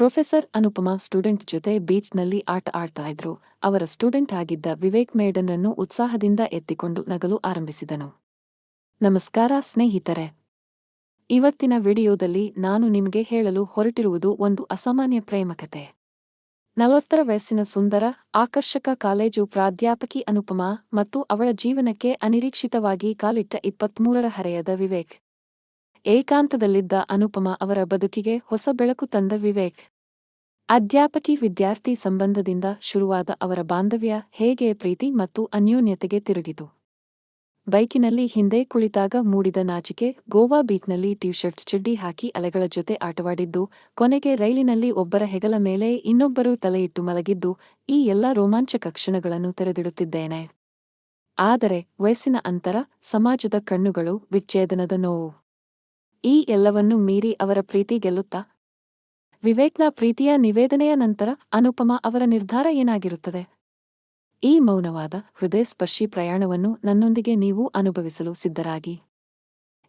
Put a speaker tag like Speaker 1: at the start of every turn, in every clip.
Speaker 1: Professor Anupama student ಜೊತೆ ಬೀಚ್ನಲ್ಲಿ ಆಟ ಆಡ್ತಾ ಇದ್ರು. ಅವರ ಸ್ಟೂಡೆಂಟ್ ಆಗಿದ್ದ ವಿವೇಕ್ ಮೇಡನನ್ನು ಉತ್ಸಾಹದಿಂದ ಎತ್ತಿಕೊಂಡು ನಗಲು ಆರಂಭಿಸಿದನು. ನಮಸ್ಕಾರ ಸ್ನೇಹಿತರೆ. ಇವತ್ತಿನ ವಿಡಿಯೋದಲ್ಲಿ ನಾನು ನಿಮಗೆ ಹೇಳಲು ಹೊರಟಿರುವುದು ಒಂದು ಅಸಾಮಾನ್ಯ ಪ್ರೇಮಕತೆ ನಲವತ್ತರ ವಯಸ್ಸಿನ ಸುಂದರ, ಆಕರ್ಷಕ ಕಾಲೇಜು ಪ್ರಾಧ್ಯಾಪಕಿ ಅನುಪಮಾ ಮತ್ತು ಅವಳ ಜೀವನಕ್ಕೆ ಅನಿರೀಕ್ಷಿತವಾಗಿ ಕಾಲಿಟ್ಟ ಇಪ್ಪತ್ಮೂರರ ಹರೆಯದ ವಿವೇಕ್. ಏಕಾಂತದಲ್ಲಿದ್ದ ಅನುಪಮ ಅವರ ಬದುಕಿಗೆ ಹೊಸ ಬೆಳಕು ತಂದ ವಿವೇಕ್. ಅಧ್ಯಾಪಕಿ ವಿದ್ಯಾರ್ಥಿ ಸಂಬಂಧದಿಂದ ಶುರುವಾದ ಅವರ ಬಾಂಧವ್ಯ ಹೇಗೆ ಪ್ರೀತಿ ಮತ್ತು ಅನ್ಯೋನ್ಯತೆಗೆ ತಿರುಗಿತು. ಬೈಕಿನಲ್ಲಿ ಹಿಂದೆ ಕುಳಿತಾಗ ಮೂಡಿದ ನಾಚಿಕೆ, ಗೋವಾ ಬೀಚ್ನಲ್ಲಿ ಟೀಶರ್ಟ್ ಚಡ್ಡಿ ಹಾಕಿ ಅಲೆಗಳ ಜೊತೆ ಆಟವಾಡಿದ್ದು, ಕೊನೆಗೆ ರೈಲಿನಲ್ಲಿ ಒಬ್ಬರ ಹೆಗಲ ಮೇಲೆ ಇನ್ನೊಬ್ಬರು ತಲೆಯಿಟ್ಟು ಮಲಗಿದ್ದು, ಈ ಎಲ್ಲ ರೋಮಾಂಚಕ ಕ್ಷಣಗಳನ್ನು ತೆರೆದಿಡುತ್ತಿದ್ದೇನೆ. ಆದರೆ, ವಯಸ್ಸಿನ ಅಂತರ, ಸಮಾಜದ ಕಣ್ಣುಗಳು, ವಿಚ್ಛೇದನದ ನೋವು. ಈ ಎಲ್ಲವನ್ನೂ ಮೀರಿ ಅವರ ಪ್ರೀತಿ ಗೆಲ್ಲುತ್ತಾ? ವಿವೇಕ್ನ ಪ್ರೀತಿಯ ನಿವೇದನೆಯ ನಂತರ ಅನುಪಮ ಅವರ ನಿರ್ಧಾರ ಏನಾಗಿರುತ್ತದೆ? ಈ ಮೌನವಾದ ಹೃದಯಸ್ಪರ್ಶಿ ಪ್ರಯಾಣವನ್ನು ನನ್ನೊಂದಿಗೆ ನೀವು ಅನುಭವಿಸಲು ಸಿದ್ಧರಾಗಿ.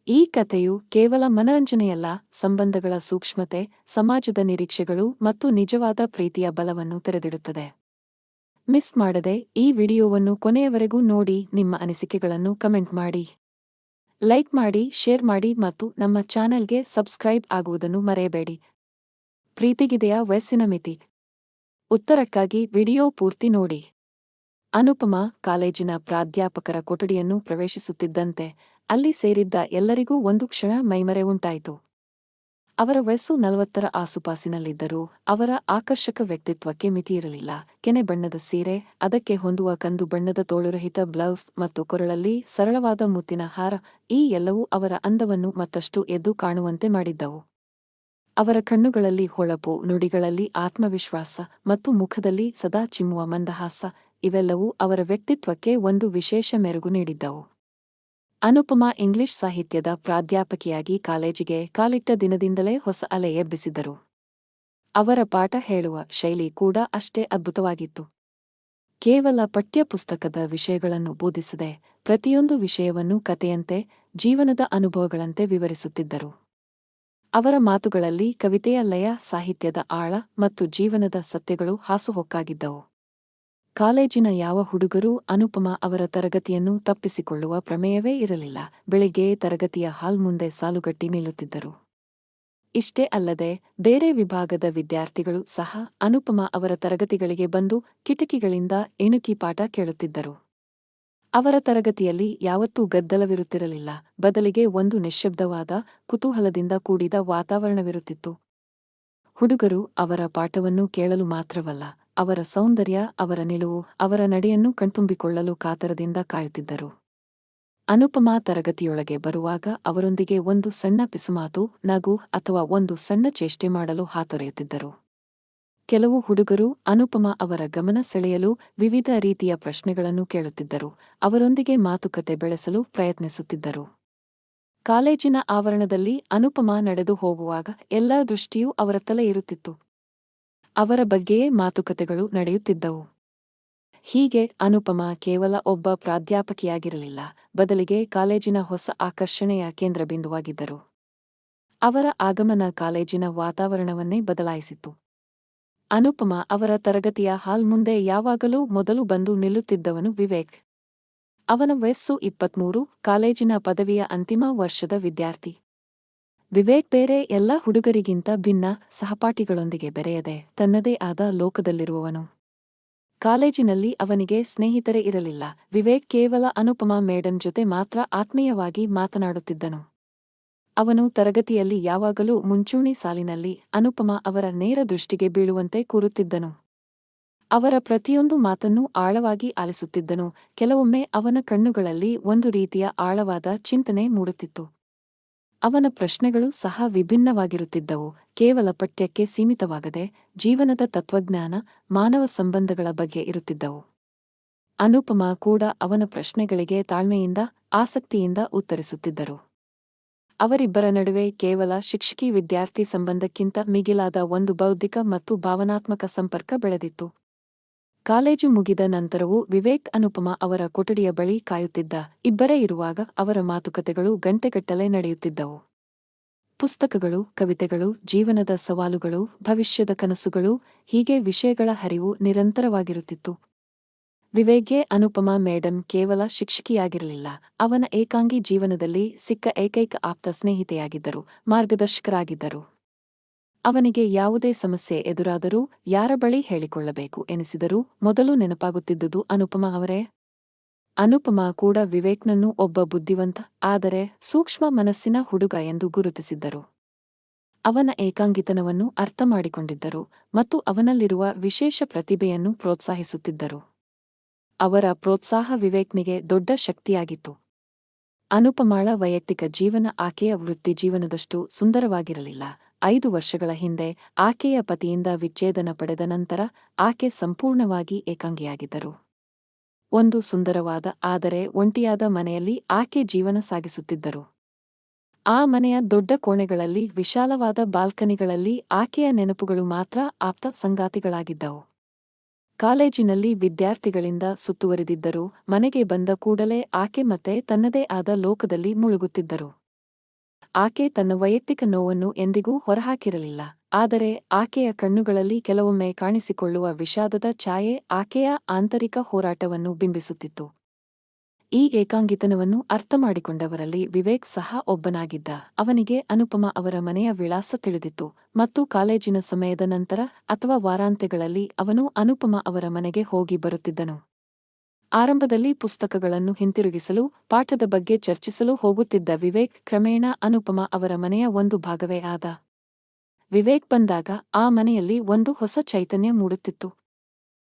Speaker 1: ಈ ಕಥೆಯು ಕೇವಲ ಮನರಂಜನೆಯಲ್ಲ, ಸಂಬಂಧಗಳ ಸೂಕ್ಷ್ಮತೆ, ಸಮಾಜದ ನಿರೀಕ್ಷೆಗಳು ಮತ್ತು ನಿಜವಾದ ಪ್ರೀತಿಯ ಬಲವನ್ನು ತೆರೆದಿಡುತ್ತದೆ. ಮಿಸ್ ಮಾಡದೆ ಈ ವಿಡಿಯೋವನ್ನು ಕೊನೆಯವರೆಗೂ ನೋಡಿ, ನಿಮ್ಮ ಅನಿಸಿಕೆಗಳನ್ನು ಕಮೆಂಟ್ ಮಾಡಿ. ಲೈಕ್ ಮಾಡಿ ಶೇರ್ ಮಾಡಿ ಮತ್ತು ನಮ್ಮ ಚಾನೆಲ್ಗೆ ಸಬ್ಸ್ಕ್ರೈಬ್ ಆಗುವುದನ್ನು ಮರೆಯಬೇಡಿ. ಪ್ರೀತಿಗಿದೆಯ ವಯಸ್ಸಿನ ಮಿತಿ. ಉತ್ತರಕ್ಕಾಗಿ ವಿಡಿಯೋ ಪೂರ್ತಿ ನೋಡಿ. ಅನುಪಮಾ ಕಾಲೇಜಿನ ಪ್ರಾಧ್ಯಾಪಕರ ಕೊಠಡಿಯನ್ನು ಪ್ರವೇಶಿಸುತ್ತಿದ್ದಂತೆ ಅಲ್ಲಿ ಸೇರಿದ್ದ ಎಲ್ಲರಿಗೂ ಒಂದು ಕ್ಷಣ ಮೈಮರೆ ಉಂಟಾಯಿತು. ಅವರ ವಯಸ್ಸು ನಲವತ್ತರ ಆಸುಪಾಸಿನಲ್ಲಿದ್ದರೂ ಅವರ ಆಕರ್ಷಕ ವ್ಯಕ್ತಿತ್ವಕ್ಕೆ ಮಿತಿಯಿರಲಿಲ್ಲ. ಕೆನೆ ಬಣ್ಣದ ಸೀರೆ, ಅದಕ್ಕೆ ಹೊಂದುವ ಕಂದು ಬಣ್ಣದ ತೋಳುರಹಿತ ಬ್ಲೌಸ್ ಮತ್ತು ಕೊರಳಲ್ಲಿ ಸರಳವಾದ ಮುತ್ತಿನ ಹಾರ, ಈ ಎಲ್ಲವೂ ಅವರ ಅಂದವನ್ನು ಮತ್ತಷ್ಟು ಎದ್ದು ಕಾಣುವಂತೆ ಮಾಡಿದ್ದವು. ಅವರ ಕಣ್ಣುಗಳಲ್ಲಿ ಹೊಳಪು, ನುಡಿಗಳಲ್ಲಿ ಆತ್ಮವಿಶ್ವಾಸ ಮತ್ತು ಮುಖದಲ್ಲಿ ಸದಾ ಚಿಮ್ಮುವ ಮಂದಹಾಸ, ಇವೆಲ್ಲವೂ ಅವರ ವ್ಯಕ್ತಿತ್ವಕ್ಕೆ ಒಂದು ವಿಶೇಷ ಮೆರುಗು ನೀಡಿದ್ದವು. ಅನುಪಮಾ ಇಂಗ್ಲಿಷ್ ಸಾಹಿತ್ಯದ ಪ್ರಾಧ್ಯಾಪಕಿಯಾಗಿ ಕಾಲೇಜಿಗೆ ಕಾಲಿಟ್ಟ ದಿನದಿಂದಲೇ ಹೊಸ ಅಲೆ ಎಬ್ಬಿಸಿದರು ಅವರ ಪಾಠ ಹೇಳುವ ಶೈಲಿ ಕೂಡ ಅಷ್ಟೇ ಅದ್ಭುತವಾಗಿತ್ತು. ಕೇವಲ ಪಠ್ಯಪುಸ್ತಕದ ವಿಷಯಗಳನ್ನು ಬೋಧಿಸದೆ ಪ್ರತಿಯೊಂದು ವಿಷಯವನ್ನು ಕಥೆಯಂತೆ, ಜೀವನದ ಅನುಭವಗಳಂತೆ ವಿವರಿಸುತ್ತಿದ್ದರು. ಅವರ ಮಾತುಗಳಲ್ಲಿ ಕವಿತೆಯ ಲಯ ಸಾಹಿತ್ಯದ ಆಳ ಮತ್ತು ಜೀವನದ ಸತ್ಯಗಳು ಹಾಸುಹೊಕ್ಕಾಗಿದ್ದವು. ಕಾಲೇಜಿನ ಯಾವ ಹುಡುಗರೂ ಅನುಪಮ ಅವರ ತರಗತಿಯನ್ನು ತಪ್ಪಿಸಿಕೊಳ್ಳುವ ಪ್ರಮೇಯವೇ ಇರಲಿಲ್ಲ. ಬೆಳಿಗ್ಗೆ ತರಗತಿಯ ಹಾಲ್ ಮುಂದೆ ಸಾಲುಗಟ್ಟಿ ನಿಲ್ಲುತ್ತಿದ್ದರು. ಇಷ್ಟೇ ಅಲ್ಲದೆ, ಬೇರೆ ವಿಭಾಗದ ವಿದ್ಯಾರ್ಥಿಗಳು ಸಹ ಅನುಪಮ ಅವರ ತರಗತಿಗಳಿಗೆ ಬಂದು ಕಿಟಕಿಗಳಿಂದ ಎಣುಕಿ ಪಾಠ ಕೇಳುತ್ತಿದ್ದರು. ಅವರ ತರಗತಿಯಲ್ಲಿ ಯಾವತ್ತೂ ಗದ್ದಲವಿರುತ್ತಿರಲಿಲ್ಲ. ಬದಲಿಗೆ ಒಂದು ನಿಶ್ಶಬ್ದವಾದ ಕುತೂಹಲದಿಂದ ಕೂಡಿದ ವಾತಾವರಣವಿರುತ್ತಿತ್ತು. ಹುಡುಗರು ಅವರ ಪಾಠವನ್ನು ಕೇಳಲು ಮಾತ್ರವಲ್ಲ ಅವರ ಸೌಂದರ್ಯ, ಅವರ ನಿಲುವು, ಅವರ ನಡೆಯನ್ನು ಕಣ್ತುಂಬಿಕೊಳ್ಳಲು ಕಾತರದಿಂದ ಕಾಯುತ್ತಿದ್ದರು. ಅನುಪಮಾ ತರಗತಿಯೊಳಗೆ ಬರುವಾಗ ಅವರೊಂದಿಗೆ ಒಂದು ಸಣ್ಣ ಪಿಸುಮಾತು, ನಗು ಅಥವಾ ಒಂದು ಸಣ್ಣ ಚೇಷ್ಟೆ ಮಾಡಲು ಹಾತೊರೆಯುತ್ತಿದ್ದರು. ಕೆಲವು ಹುಡುಗರು ಅನುಪಮಾ ಅವರ ಗಮನ ಸೆಳೆಯಲು ವಿವಿಧ ರೀತಿಯ ಪ್ರಶ್ನೆಗಳನ್ನು ಕೇಳುತ್ತಿದ್ದರು, ಅವರೊಂದಿಗೆ ಮಾತುಕತೆ ಬೆಳೆಸಲು ಪ್ರಯತ್ನಿಸುತ್ತಿದ್ದರು. ಕಾಲೇಜಿನ ಆವರಣದಲ್ಲಿ ಅನುಪಮಾ ನಡೆದು ಹೋಗುವಾಗ ಎಲ್ಲರ ದೃಷ್ಟಿಯೂ ಅವರ ತಲೆ ಇರುತ್ತಿತ್ತು ಅವರ ಬಗ್ಗೆಯೇ ಮಾತುಕತೆಗಳು ನಡೆಯುತ್ತಿದ್ದವು. ಹೀಗೆ ಅನುಪಮ ಕೇವಲ ಒಬ್ಬ ಪ್ರಾಧ್ಯಾಪಕಿಯಾಗಿರಲಿಲ್ಲ, ಬದಲಿಗೆ ಕಾಲೇಜಿನ ಹೊಸ ಆಕರ್ಷಣೆಯ ಕೇಂದ್ರಬಿಂದುವಾಗಿದ್ದರು. ಅವರ ಆಗಮನ ಕಾಲೇಜಿನ ವಾತಾವರಣವನ್ನೇ ಬದಲಾಯಿಸಿತು. ಅನುಪಮ ಅವರ ತರಗತಿಯ ಹಾಲ್ ಮುಂದೆ ಯಾವಾಗಲೂ ಮೊದಲು ಬಂದು ನಿಲ್ಲುತ್ತಿದ್ದವನು ವಿವೇಕ್. ಅವನ ವಯಸ್ಸು ಇಪ್ಪತ್ಮೂರು, ಕಾಲೇಜಿನ ಪದವಿಯ ಅಂತಿಮ ವರ್ಷದ ವಿದ್ಯಾರ್ಥಿ. ವಿವೇಕ್ ಬೇರೆ ಎಲ್ಲ ಹುಡುಗರಿಗಿಂತ ಭಿನ್ನ ಸಹಪಾಠಿಗಳೊಂದಿಗೆ ಬೆರೆಯದೆ ತನ್ನದೇ ಆದ ಲೋಕದಲ್ಲಿರುವವನು. ಕಾಲೇಜಿನಲ್ಲಿ ಅವನಿಗೆ ಸ್ನೇಹಿತರೇ ಇರಲಿಲ್ಲ. ವಿವೇಕ್ ಕೇವಲ ಅನುಪಮಾ ಮೇಡಂ ಜೊತೆ ಮಾತ್ರ ಆತ್ಮೀಯವಾಗಿ ಮಾತನಾಡುತ್ತಿದ್ದನು. ಅವನು ತರಗತಿಯಲ್ಲಿ ಯಾವಾಗಲೂ ಮುಂಚೂಣಿ ಸಾಲಿನಲ್ಲಿ ಅನುಪಮಾ ಅವರ ನೇರ ದೃಷ್ಟಿಗೆ ಬೀಳುವಂತೆ ಕೂರುತ್ತಿದ್ದನು. ಅವರ ಪ್ರತಿಯೊಂದು ಮಾತನ್ನೂ ಆಳವಾಗಿ ಆಲಿಸುತ್ತಿದ್ದನು. ಕೆಲವೊಮ್ಮೆ ಅವನ ಕಣ್ಣುಗಳಲ್ಲಿ ಒಂದು ರೀತಿಯ ಆಳವಾದ ಚಿಂತನೆ ಮೂಡುತ್ತಿತ್ತು. ಅವನ ಪ್ರಶ್ನೆಗಳು ಸಹ ವಿಭಿನ್ನವಾಗಿರುತ್ತಿದ್ದವು. ಕೇವಲ ಪಠ್ಯಕ್ಕೆ ಸೀಮಿತವಾಗದೆ ಜೀವನದ ತತ್ವಜ್ಞಾನ, ಮಾನವ ಸಂಬಂಧಗಳ ಬಗ್ಗೆ ಇರುತ್ತಿದ್ದವು. ಅನುಪಮ ಕೂಡ ಅವನ ಪ್ರಶ್ನೆಗಳಿಗೆ ತಾಳ್ಮೆಯಿಂದ, ಆಸಕ್ತಿಯಿಂದ ಉತ್ತರಿಸುತ್ತಿದ್ದರು. ಅವರಿಬ್ಬರ ನಡುವೆ ಕೇವಲ ಶಿಕ್ಷಕಿ ವಿದ್ಯಾರ್ಥಿ ಸಂಬಂಧಕ್ಕಿಂತ ಮಿಗಿಲಾದ ಒಂದು ಬೌದ್ಧಿಕ ಮತ್ತು ಭಾವನಾತ್ಮಕ ಸಂಪರ್ಕ ಬೆಳೆದಿತ್ತು. ಕಾಲೇಜು ಮುಗಿದ ನಂತರವೂ ವಿವೇಕ್ ಅನುಪಮ ಅವರ ಕೊಠಡಿಯ ಬಳಿ ಕಾಯುತ್ತಿದ್ದ ಇಬ್ಬರೇ ಇರುವಾಗ ಅವರ ಮಾತುಕತೆಗಳು ಗಂಟೆಗಟ್ಟಲೆ ನಡೆಯುತ್ತಿದ್ದವು. ಪುಸ್ತಕಗಳು, ಕವಿತೆಗಳು, ಜೀವನದ ಸವಾಲುಗಳು, ಭವಿಷ್ಯದ ಕನಸುಗಳು, ಹೀಗೆ ವಿಷಯಗಳ ಹರಿವು ನಿರಂತರವಾಗಿರುತ್ತಿತ್ತು. ವಿವೇಕ್ಗೆ ಅನುಪಮ ಮೇಡಂ ಕೇವಲ ಶಿಕ್ಷಕಿಯಾಗಿರಲಿಲ್ಲ. ಅವನ ಏಕಾಂಗಿ ಜೀವನದಲ್ಲಿ ಸಿಕ್ಕ ಏಕೈಕ ಆಪ್ತ ಸ್ನೇಹಿತೆಯಾಗಿದ್ದರು, ಮಾರ್ಗದರ್ಶಕರಾಗಿದ್ದರು. ಅವನಿಗೆ ಯಾವುದೇ ಸಮಸ್ಯೆ ಎದುರಾದರೂ ಯಾರ ಬಳಿ ಹೇಳಿಕೊಳ್ಳಬೇಕು ಎನಿಸಿದರೂ ಮೊದಲು ನೆನಪಾಗುತ್ತಿದ್ದುದು ಅನುಪಮಾ ಅವರೇ. ಅನುಪಮಾ ಕೂಡ ವಿವೇಕ್ನನ್ನು ಒಬ್ಬ ಬುದ್ಧಿವಂತ, ಆದರೆ ಸೂಕ್ಷ್ಮ ಮನಸ್ಸಿನ ಹುಡುಗ ಎಂದು ಗುರುತಿಸಿದ್ದರು. ಅವನ ಏಕಾಂಗಿತನವನ್ನು ಅರ್ಥ ಮಾಡಿಕೊಂಡಿದ್ದರು ಮತ್ತು ಅವನಲ್ಲಿರುವ ವಿಶೇಷ ಪ್ರತಿಭೆಯನ್ನು ಪ್ರೋತ್ಸಾಹಿಸುತ್ತಿದ್ದರು. ಅವರ ಪ್ರೋತ್ಸಾಹ ವಿವೇಕ್ನಿಗೆ ದೊಡ್ಡ ಶಕ್ತಿಯಾಗಿತ್ತು. ಅನುಪಮಾಳ ವೈಯಕ್ತಿಕ ಜೀವನ ಆಕೆಯ ವೃತ್ತಿ ಜೀವನದಷ್ಟು ಸುಂದರವಾಗಿರಲಿಲ್ಲ ಐದು ವರ್ಷಗಳ ಹಿಂದೆ ಆಕೆಯ ಪತಿಯಿಂದ ವಿಚ್ಛೇದನ ಪಡೆದ ನಂತರ ಆಕೆ ಸಂಪೂರ್ಣವಾಗಿ ಏಕಾಂಗಿಯಾಗಿದ್ದರು. ಒಂದು ಸುಂದರವಾದ, ಆದರೆ ಒಂಟಿಯಾದ ಮನೆಯಲ್ಲಿ ಆಕೆ ಜೀವನ ಸಾಗಿಸುತ್ತಿದ್ದರು. ಆ ಮನೆಯ ದೊಡ್ಡ ಕೋಣೆಗಳಲ್ಲಿ, ವಿಶಾಲವಾದ ಬಾಲ್ಕನಿಗಳಲ್ಲಿ ಆಕೆಯ ನೆನಪುಗಳು ಮಾತ್ರ ಆಪ್ತ ಸಂಗಾತಿಗಳಾಗಿದ್ದವು. ಕಾಲೇಜಿನಲ್ಲಿ ವಿದ್ಯಾರ್ಥಿಗಳಿಂದ ಸುತ್ತುವರಿದಿದ್ದರು ಮನೆಗೆ ಬಂದ ಕೂಡಲೇ ಆಕೆ ಮತ್ತೆ ತನ್ನದೇ ಆದ ಲೋಕದಲ್ಲಿ ಮುಳುಗುತ್ತಿದ್ದರು. ಆಕೆ ತನ್ನ ವೈಯಕ್ತಿಕ ನೋವನ್ನು ಎಂದಿಗೂ ಹೊರಹಾಕಿರಲಿಲ್ಲ, ಆದರೆ ಆಕೆಯ ಕಣ್ಣುಗಳಲ್ಲಿ ಕೆಲವೊಮ್ಮೆ ಕಾಣಿಸಿಕೊಳ್ಳುವ ವಿಷಾದದ ಛಾಯೆ ಆಕೆಯ ಆಂತರಿಕ ಹೋರಾಟವನ್ನು ಬಿಂಬಿಸುತ್ತಿತ್ತು. ಈ ಏಕಾಂಗಿತನವನ್ನು ಅರ್ಥಮಾಡಿಕೊಂಡವರಲ್ಲಿ ವಿವೇಕ್ ಸಹ ಒಬ್ಬನಾಗಿದ್ದ. ಅವನಿಗೆ ಅನುಪಮ ಅವರ ಮನೆಯ ವಿಳಾಸ ತಿಳಿದಿತ್ತು ಮತ್ತು ಕಾಲೇಜಿನ ಸಮಯದ ನಂತರ ಅಥವಾ ವಾರಾಂತ್ಯಗಳಲ್ಲಿ ಅವನು ಅನುಪಮ ಅವರ ಮನೆಗೆ ಹೋಗಿ ಬರುತ್ತಿದ್ದನು. ಆರಂಭದಲ್ಲಿ ಪುಸ್ತಕಗಳನ್ನು ಹಿಂತಿರುಗಿಸಲು, ಪಾಠದ ಬಗ್ಗೆ ಚರ್ಚಿಸಲು ಹೋಗುತ್ತಿದ್ದ ವಿವೇಕ್ ಕ್ರಮೇಣ ಅನುಪಮ ಅವರ ಮನೆಯ ಒಂದು ಭಾಗವೇ ಆದ. ವಿವೇಕ್ ಬಂದಾಗ ಆ ಮನೆಯಲ್ಲಿ ಒಂದು ಹೊಸ ಚೈತನ್ಯ ಮೂಡುತ್ತಿತ್ತು.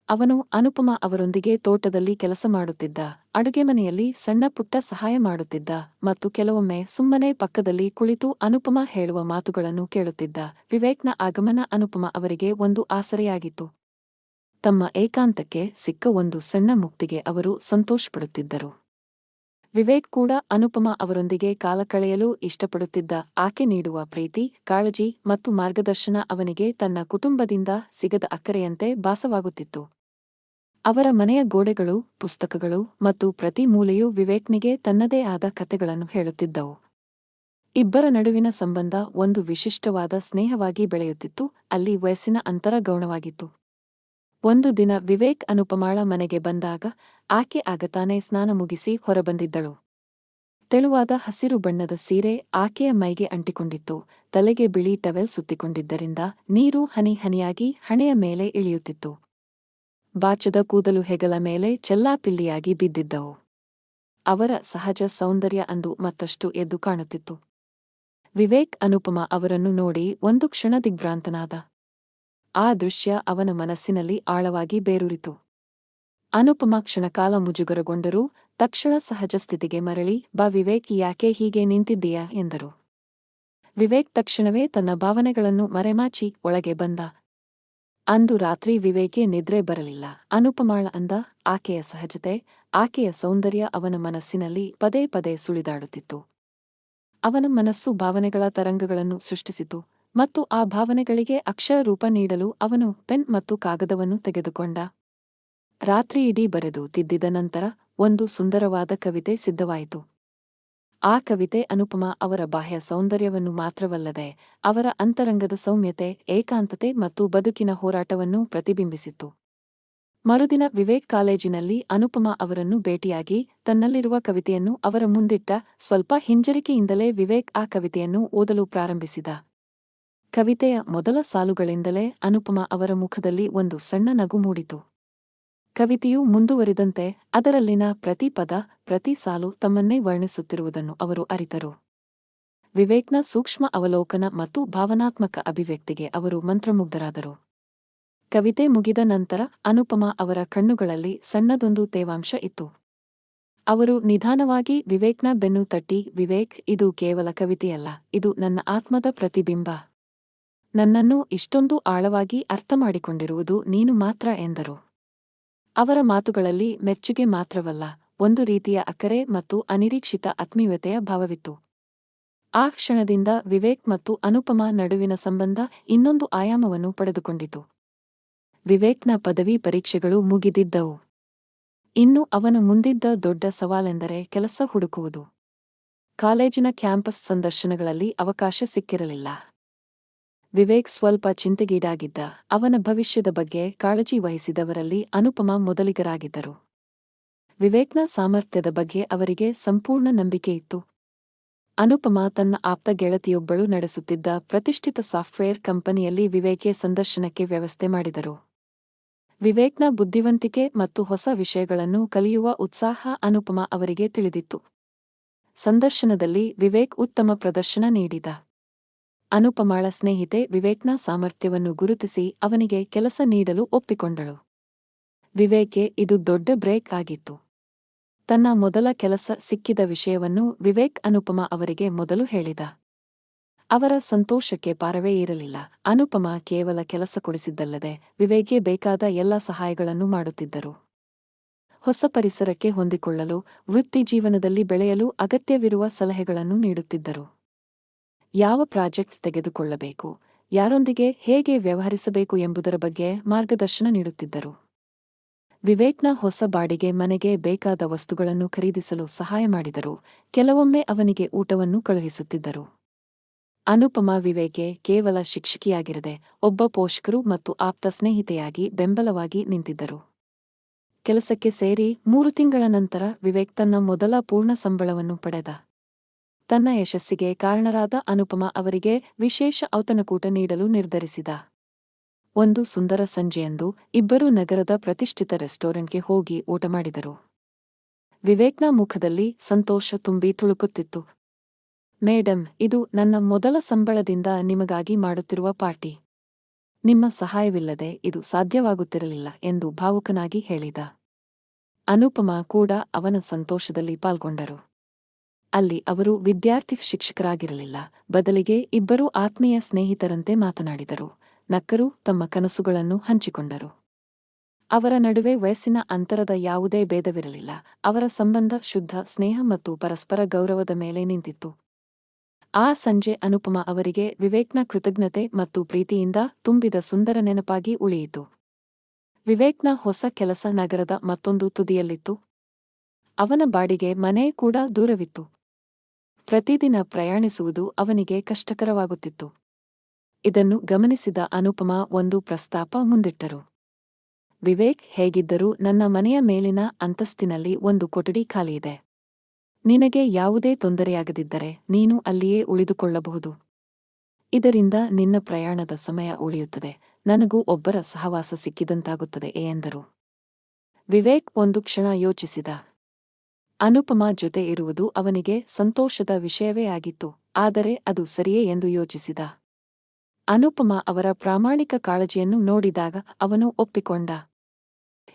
Speaker 1: ಅವನು ಅನುಪಮ ಅವರೊಂದಿಗೆ ತೋಟದಲ್ಲಿ ಕೆಲಸ ಮಾಡುತ್ತಿದ್ದ, ಅಡುಗೆ ಮನೆಯಲ್ಲಿ ಸಣ್ಣ ಪುಟ್ಟ ಸಹಾಯ ಮಾಡುತ್ತಿದ್ದ ಮತ್ತು ಕೆಲವೊಮ್ಮೆ ಸುಮ್ಮನೆ ಪಕ್ಕದಲ್ಲಿ ಕುಳಿತು ಅನುಪಮ ಹೇಳುವ ಮಾತುಗಳನ್ನು ಕೇಳುತ್ತಿದ್ದ. ವಿವೇಕ್ನ ಆಗಮನ ಅನುಪಮ ಅವರಿಗೆ ಒಂದು ಆಸರೆಯಾಗಿತ್ತು. ತಮ್ಮ ಏಕಾಂತಕ್ಕೆ ಸಿಕ್ಕ ಒಂದು ಸಣ್ಣ ಮುಕ್ತಿಗೆ ಅವರು ಸಂತೋಷಪಡುತ್ತಿದ್ದರು. ವಿವೇಕ್ ಕೂಡ ಅನುಪಮ ಅವರೊಂದಿಗೆ ಕಾಲ ಕಳೆಯಲು ಇಷ್ಟಪಡುತ್ತಿದ್ದ ಆಕೆ ನೀಡುವ ಪ್ರೀತಿ, ಕಾಳಜಿ ಮತ್ತು ಮಾರ್ಗದರ್ಶನ ಅವನಿಗೆ ತನ್ನ ಕುಟುಂಬದಿಂದ ಸಿಗದ ಅಕ್ಕರೆಯಂತೆ ಭಾಸವಾಗುತ್ತಿತ್ತು. ಅವರ ಮನೆಯ ಗೋಡೆಗಳು, ಪುಸ್ತಕಗಳು ಮತ್ತು ಪ್ರತಿ ಮೂಲೆಯೂ ವಿವೇಕ್ನಿಗೆ ತನ್ನದೇ ಆದ ಕಥೆಗಳನ್ನು ಹೇಳುತ್ತಿದ್ದವು. ಇಬ್ಬರ ನಡುವಿನ ಸಂಬಂಧ ಒಂದು ವಿಶಿಷ್ಟವಾದ ಸ್ನೇಹವಾಗಿ ಬೆಳೆಯುತ್ತಿತ್ತು, ಅಲ್ಲಿ ವಯಸ್ಸಿನ ಅಂತರ ಗೌಣವಾಗಿತ್ತು. ಒಂದು ದಿನ ವಿವೇಕ್ ಅನುಪಮಾಳ ಮನೆಗೆ ಬಂದಾಗ ಆಕೆ ಆಗತಾನೆ ಸ್ನಾನ ಮುಗಿಸಿ ಹೊರಬಂದಿದ್ದಳು. ತೆಳುವಾದ ಹಸಿರು ಬಣ್ಣದ ಸೀರೆ ಆಕೆಯ ಮೈಗೆ ಅಂಟಿಕೊಂಡಿತ್ತು. ತಲೆಗೆ ಬಿಳಿ ಟವೆಲ್ ಸುತ್ತಿಕೊಂಡಿದ್ದರಿಂದ ನೀರು ಹನಿ ಹನಿಯಾಗಿ ಹಣೆಯ ಮೇಲೆ ಇಳಿಯುತ್ತಿತ್ತು. ಬಾಚದ ಕೂದಲು ಹೆಗಲ ಮೇಲೆ ಚೆಲ್ಲಾಪಿಲ್ಲಿಯಾಗಿ ಬಿದ್ದಿದ್ದವು. ಅವರ ಸಹಜ ಸೌಂದರ್ಯ ಅಂದು ಮತ್ತಷ್ಟು ಎದ್ದು ಕಾಣುತ್ತಿತ್ತು. ವಿವೇಕ್ ಅನುಪಮ ಅವರನ್ನು ನೋಡಿ ಒಂದು ಕ್ಷಣ ದಿಗ್ಭ್ರಾಂತನಾದ. ಆ ದೃಶ್ಯ ಅವನ ಮನಸ್ಸಿನಲ್ಲಿ ಆಳವಾಗಿ ಬೇರೂರಿತು. ಅನುಪಮ ಕ್ಷಣಕಾಲ ಮುಜುಗರಗೊಂಡರೂ ತಕ್ಷಣ ಸಹಜ ಸ್ಥಿತಿಗೆ ಮರಳಿ, ಬಾ ವಿವೇಕ್, ಯಾಕೆ ಹೀಗೆ ನಿಂತಿದ್ದೀಯಾ? ಎಂದರು. ವಿವೇಕ್ ತಕ್ಷಣವೇ ತನ್ನ ಭಾವನೆಗಳನ್ನು ಮರೆಮಾಚಿ ಒಳಗೆ ಬಂದ. ಅಂದು ರಾತ್ರಿ ವಿವೇಕ್ಗೆ ನಿದ್ರೆ ಬರಲಿಲ್ಲ. ಅನುಪಮಾಳ ಅಂದ, ಆಕೆಯ ಸಹಜತೆ, ಆಕೆಯ ಸೌಂದರ್ಯ ಅವನ ಮನಸ್ಸಿನಲ್ಲಿ ಪದೇ ಪದೇ ಸುಳಿದಾಡುತ್ತಿತ್ತು. ಅವನ ಮನಸ್ಸು ಭಾವನೆಗಳ ತರಂಗಗಳನ್ನು ಸೃಷ್ಟಿಸಿತು. ಮತ್ತು ಆ ಭಾವನೆಗಳಿಗೆ ಅಕ್ಷರ ರೂಪ ನೀಡಲು ಅವನು ಪೆನ್ ಮತ್ತು ಕಾಗದವನ್ನು ತೆಗೆದುಕೊಂಡ. ರಾತ್ರಿಯಿಡೀ ಬರೆದು ತಿದ್ದಿದ ನಂತರ ಒಂದು ಸುಂದರವಾದ ಕವಿತೆ ಸಿದ್ಧವಾಯಿತು. ಆ ಕವಿತೆ ಅನುಪಮ ಅವರ ಬಾಹ್ಯ ಸೌಂದರ್ಯವನ್ನು ಮಾತ್ರವಲ್ಲದೆ ಅವರ ಅಂತರಂಗದ ಸೌಮ್ಯತೆ, ಏಕಾಂತತೆ ಮತ್ತು ಬದುಕಿನ ಹೋರಾಟವನ್ನು ಪ್ರತಿಬಿಂಬಿಸಿತು ಮರುದಿನ ವಿವೇಕ್ ಕಾಲೇಜಿನಲ್ಲಿ ಅನುಪಮ ಅವರನ್ನು ಭೇಟಿಯಾಗಿ ತನ್ನಲ್ಲಿರುವ ಕವಿತೆಯನ್ನು ಅವರ ಮುಂದಿಟ್ಟ ಸ್ವಲ್ಪ ಹಿಂಜರಿಕೆಯಿಂದಲೇ ವಿವೇಕ್ ಆ ಕವಿತೆಯನ್ನು ಓದಲು ಪ್ರಾರಂಭಿಸಿದ. ಕವಿತೆಯ ಮೊದಲ ಸಾಲುಗಳಿಂದಲೇ ಅನುಪಮ ಅವರ ಮುಖದಲ್ಲಿ ಒಂದು ಸಣ್ಣ ನಗು ಮೂಡಿತು. ಕವಿತೆಯು ಮುಂದುವರಿದಂತೆ ಅದರಲ್ಲಿನ ಪ್ರತಿ ಪದ, ಪ್ರತಿ ಸಾಲು ತಮ್ಮನ್ನೇ ವರ್ಣಿಸುತ್ತಿರುವುದನ್ನು ಅವರು ಅರಿತರು. ವಿವೇಕ್ನ ಸೂಕ್ಷ್ಮ ಅವಲೋಕನ ಮತ್ತು ಭಾವನಾತ್ಮಕ ಅಭಿವ್ಯಕ್ತಿಗೆ ಅವರು ಮಂತ್ರಮುಗ್ಧರಾದರು. ಕವಿತೆ ಮುಗಿದ ನಂತರ ಅನುಪಮ ಅವರ ಕಣ್ಣುಗಳಲ್ಲಿ ಸಣ್ಣದೊಂದು ತೇವಾಂಶ ಇತ್ತು. ಅವರು ನಿಧಾನವಾಗಿ ವಿವೇಕ್ನ ಬೆನ್ನು ತಟ್ಟಿ, ವಿವೇಕ್, ಇದು ಕೇವಲ ಕವಿತೆಯಲ್ಲ, ಇದು ನನ್ನ ಆತ್ಮದ ಪ್ರತಿಬಿಂಬ. ನನ್ನನ್ನು ಇಷ್ಟೊಂದು ಆಳವಾಗಿ ಅರ್ಥಮಾಡಿಕೊಂಡಿರುವುದು ನೀನು ಮಾತ್ರ ಎಂದರು. ಅವರ ಮಾತುಗಳಲ್ಲಿ ಮೆಚ್ಚುಗೆ ಮಾತ್ರವಲ್ಲ, ಒಂದು ರೀತಿಯ ಅಕರೆ ಮತ್ತು ಅನಿರೀಕ್ಷಿತ ಆತ್ಮೀಯತೆಯ ಭಾವವಿತ್ತು. ಆ ಕ್ಷಣದಿಂದ ವಿವೇಕ್ ಮತ್ತು ಅನುಪಮ ನಡುವಿನ ಸಂಬಂಧ ಇನ್ನೊಂದು ಆಯಾಮವನ್ನು ಪಡೆದುಕೊಂಡಿತು. ವಿವೇಕ್ನ ಪದವಿ ಪರೀಕ್ಷೆಗಳು ಮುಗಿದಿದ್ದವು. ಇನ್ನು ಅವನ ಮುಂದಿದ್ದ ದೊಡ್ಡ ಸವಾಲೆಂದರೆ ಕೆಲಸ ಹುಡುಕುವುದು. ಕಾಲೇಜಿನ ಕ್ಯಾಂಪಸ್ ಸಂದರ್ಶನಗಳಲ್ಲಿ ಅವಕಾಶ ಸಿಕ್ಕಿರಲಿಲ್ಲ. ವಿವೇಕ್ ಸ್ವಲ್ಪ ಚಿಂತೆಗೀಡಾಗಿದ್ದ. ಅವನ ಭವಿಷ್ಯದ ಬಗ್ಗೆ ಕಾಳಜಿ ವಹಿಸಿದವರಲ್ಲಿ ಅನುಪಮ ಮೊದಲಿಗರಾಗಿದ್ದರು. ವಿವೇಕ್ನ ಸಾಮರ್ಥ್ಯದ ಬಗ್ಗೆ ಅವರಿಗೆ ಸಂಪೂರ್ಣ ನಂಬಿಕೆ ಇತ್ತು. ಅನುಪಮ ತನ್ನ ಆಪ್ತ ಗೆಳತಿಯೊಬ್ಬಳು ನಡೆಸುತ್ತಿದ್ದ ಪ್ರತಿಷ್ಠಿತ ಸಾಫ್ಟ್ವೇರ್ ಕಂಪನಿಯಲ್ಲಿ ವಿವೇಕೆ ಸಂದರ್ಶನಕ್ಕೆ ವ್ಯವಸ್ಥೆ ಮಾಡಿದರು. ವಿವೇಕ್ನ ಬುದ್ಧಿವಂತಿಕೆ ಮತ್ತು ಹೊಸ ವಿಷಯಗಳನ್ನು ಕಲಿಯುವ ಉತ್ಸಾಹ ಅನುಪಮ ಅವರಿಗೆ ತಿಳಿದಿತ್ತು. ಸಂದರ್ಶನದಲ್ಲಿ ವಿವೇಕ್ ಉತ್ತಮ ಪ್ರದರ್ಶನ ನೀಡಿದ. ಅನುಪಮಾಳ ಸ್ನೇಹಿತೆ ವಿವೇಕ್ನ ಸಾಮರ್ಥ್ಯವನ್ನು ಗುರುತಿಸಿ ಅವನಿಗೆ ಕೆಲಸ ನೀಡಲು ಒಪ್ಪಿಕೊಂಡಳು. ವಿವೇಕೆ ಇದು ದೊಡ್ಡ ಬ್ರೇಕ್ ಆಗಿತ್ತು. ತನ್ನ ಮೊದಲ ಕೆಲಸ ಸಿಕ್ಕಿದ ವಿಷಯವನ್ನು ವಿವೇಕ್ ಅನುಪಮ ಅವರಿಗೆ ಮೊದಲು ಹೇಳಿದ. ಅವರ ಸಂತೋಷಕ್ಕೆ ಪಾರವೇ ಇರಲಿಲ್ಲ. ಅನುಪಮ ಕೇವಲ ಕೆಲಸ ಕೊಡಿಸಿದ್ದಲ್ಲದೆ ವಿವೇಕ್ಗೆ ಬೇಕಾದ ಎಲ್ಲ ಸಹಾಯಗಳನ್ನು ಮಾಡುತ್ತಿದ್ದರು. ಹೊಸ ಪರಿಸರಕ್ಕೆ ಹೊಂದಿಕೊಳ್ಳಲು ವೃತ್ತಿ ಜೀವನದಲ್ಲಿ ಬೆಳೆಯಲು ಅಗತ್ಯವಿರುವ ಸಲಹೆಗಳನ್ನು ನೀಡುತ್ತಿದ್ದರು. ಯಾವ ಪ್ರಾಜೆಕ್ಟ್ ತೆಗೆದುಕೊಳ್ಳಬೇಕು, ಯಾರೊಂದಿಗೆ ಹೇಗೆ ವ್ಯವಹರಿಸಬೇಕು ಎಂಬುದರ ಬಗ್ಗೆ ಮಾರ್ಗದರ್ಶನ ನೀಡುತ್ತಿದ್ದರು. ವಿವೇಕ್ನ ಹೊಸ ಬಾಡಿಗೆ ಮನೆಗೆ ಬೇಕಾದ ವಸ್ತುಗಳನ್ನು ಖರೀದಿಸಲು ಸಹಾಯ ಮಾಡಿದರು, ಕೆಲವೊಮ್ಮೆ ಅವನಿಗೆ ಊಟವನ್ನು ಕಳುಹಿಸುತ್ತಿದ್ದರು. ಅನುಪಮ ವಿವೇಕ್ಗೆ ಕೇವಲ ಶಿಕ್ಷಕಿಯಾಗಿರದೆ ಒಬ್ಬ ಪೋಷಕರು ಮತ್ತು ಆಪ್ತ ಸ್ನೇಹಿತೆಯಾಗಿ ಬೆಂಬಲವಾಗಿ ನಿಂತಿದ್ದರು. ಕೆಲಸಕ್ಕೆ ಸೇರಿ ಮೂರು ತಿಂಗಳ ನಂತರ ವಿವೇಕ್ ತನ್ನ ಮೊದಲ ಪೂರ್ಣ ಸಂಬಳವನ್ನು ಪಡೆದ. ತನ್ನ ಯಶಸ್ಸಿಗೆ ಕಾರಣರಾದ ಅನುಪಮ ಅವರಿಗೆ ವಿಶೇಷ ಔತಣಕೂಟ ನೀಡಲು ನಿರ್ಧರಿಸಿದ. ಒಂದು ಸುಂದರ ಸಂಜೆಯಂದು ಇಬ್ಬರೂ ನಗರದ ಪ್ರತಿಷ್ಠಿತ ರೆಸ್ಟೋರೆಂಟ್ಗೆ ಹೋಗಿ ಊಟ ಮಾಡಿದರು. ವಿವೇಕ್ನ ಮುಖದಲ್ಲಿ ಸಂತೋಷ ತುಂಬಿ ತುಳುಕುತ್ತಿತ್ತು. ಮೇಡಮ್ ಇದು ನನ್ನ ಮೊದಲ ಸಂಬಳದಿಂದ ನಿಮಗಾಗಿ ಮಾಡುತ್ತಿರುವ ಪಾರ್ಟಿ. ನಿಮ್ಮ ಸಹಾಯವಿಲ್ಲದೆ ಇದು ಸಾಧ್ಯವಾಗುತ್ತಿರಲಿಲ್ಲ ಎಂದು ಭಾವುಕನಾಗಿ ಹೇಳಿದ. ಅನುಪಮ ಕೂಡ ಅವನ ಸಂತೋಷದಲ್ಲಿ ಪಾಲ್ಗೊಂಡರು. ಅಲ್ಲಿ ಅವರು ವಿದ್ಯಾರ್ಥಿ ಶಿಕ್ಷಕರಾಗಿರಲಿಲ್ಲ. ಬದಲಿಗೆ ಇಬ್ಬರೂ ಆತ್ಮೀಯ ಸ್ನೇಹಿತರಂತೆ ಮಾತನಾಡಿದರು. ನಕ್ಕರು ತಮ್ಮ ಕನಸುಗಳನ್ನು ಹಂಚಿಕೊಂಡರು. ಅವರ ನಡುವೆ ವಯಸ್ಸಿನ ಅಂತರದ ಯಾವುದೇ ಭೇದವಿರಲಿಲ್ಲ. ಅವರ ಸಂಬಂಧ ಶುದ್ಧ, ಸ್ನೇಹ ಮತ್ತು ಪರಸ್ಪರ ಗೌರವದ ಮೇಲೆ ನಿಂತಿತ್ತು. ಆ ಸಂಜೆ ಅನುಪಮ ಅವರಿಗೆ ವಿವೇಕ್ನ ಕೃತಜ್ಞತೆ ಮತ್ತು ಪ್ರೀತಿಯಿಂದ ತುಂಬಿದ ಸುಂದರ ನೆನಪಾಗಿ ಉಳಿಯಿತು. ವಿವೇಕ್ನ ಹೊಸ ಕೆಲಸ ನಗರದ ಮತ್ತೊಂದು ತುದಿಯಲ್ಲಿತ್ತು. ಅವನ ಬಾಡಿಗೆ ಮನೆ ಕೂಡ ದೂರವಿತ್ತು. ಪ್ರತಿದಿನ ಪ್ರಯಾಣಿಸುವುದು ಅವನಿಗೆ ಕಷ್ಟಕರವಾಗುತ್ತಿತ್ತು. ಇದನ್ನು ಗಮನಿಸಿದ ಅನುಪಮ ಒಂದು ಪ್ರಸ್ತಾಪ ಮುಂದಿಟ್ಟರು. ವಿವೇಕ್, ಹೇಗಿದ್ದರೂ ನನ್ನ ಮನೆಯ ಮೇಲಿನ ಅಂತಸ್ತಿನಲ್ಲಿ ಒಂದು ಕೊಠಡಿ ಖಾಲಿಯಿದೆ ನಿನಗೆ ಯಾವುದೇ ತೊಂದರೆಯಾಗದಿದ್ದರೆ ನೀನು ಅಲ್ಲಿಯೇ ಉಳಿದುಕೊಳ್ಳಬಹುದು. ಇದರಿಂದ ನಿನ್ನ ಪ್ರಯಾಣದ ಸಮಯ ಉಳಿಯುತ್ತದೆ. ನನಗೂ ಒಬ್ಬರ ಸಹವಾಸ ಸಿಕ್ಕಿದಂತಾಗುತ್ತದೆ ಎಂದರು. ವಿವೇಕ್ ಒಂದು ಕ್ಷಣ ಯೋಚಿಸಿದ. ಅನುಪಮ ಜೊತೆ ಇರುವುದು ಅವನಿಗೆ ಸಂತೋಷದ ವಿಷಯವೇ ಆಗಿತ್ತು, ಆದರೆ ಅದು ಸರಿಯೇ ಎಂದು ಯೋಚಿಸಿದ. ಅನುಪಮ ಅವರ ಪ್ರಾಮಾಣಿಕ ಕಾಳಜಿಯನ್ನು ನೋಡಿದಾಗ ಅವನು ಒಪ್ಪಿಕೊಂಡ.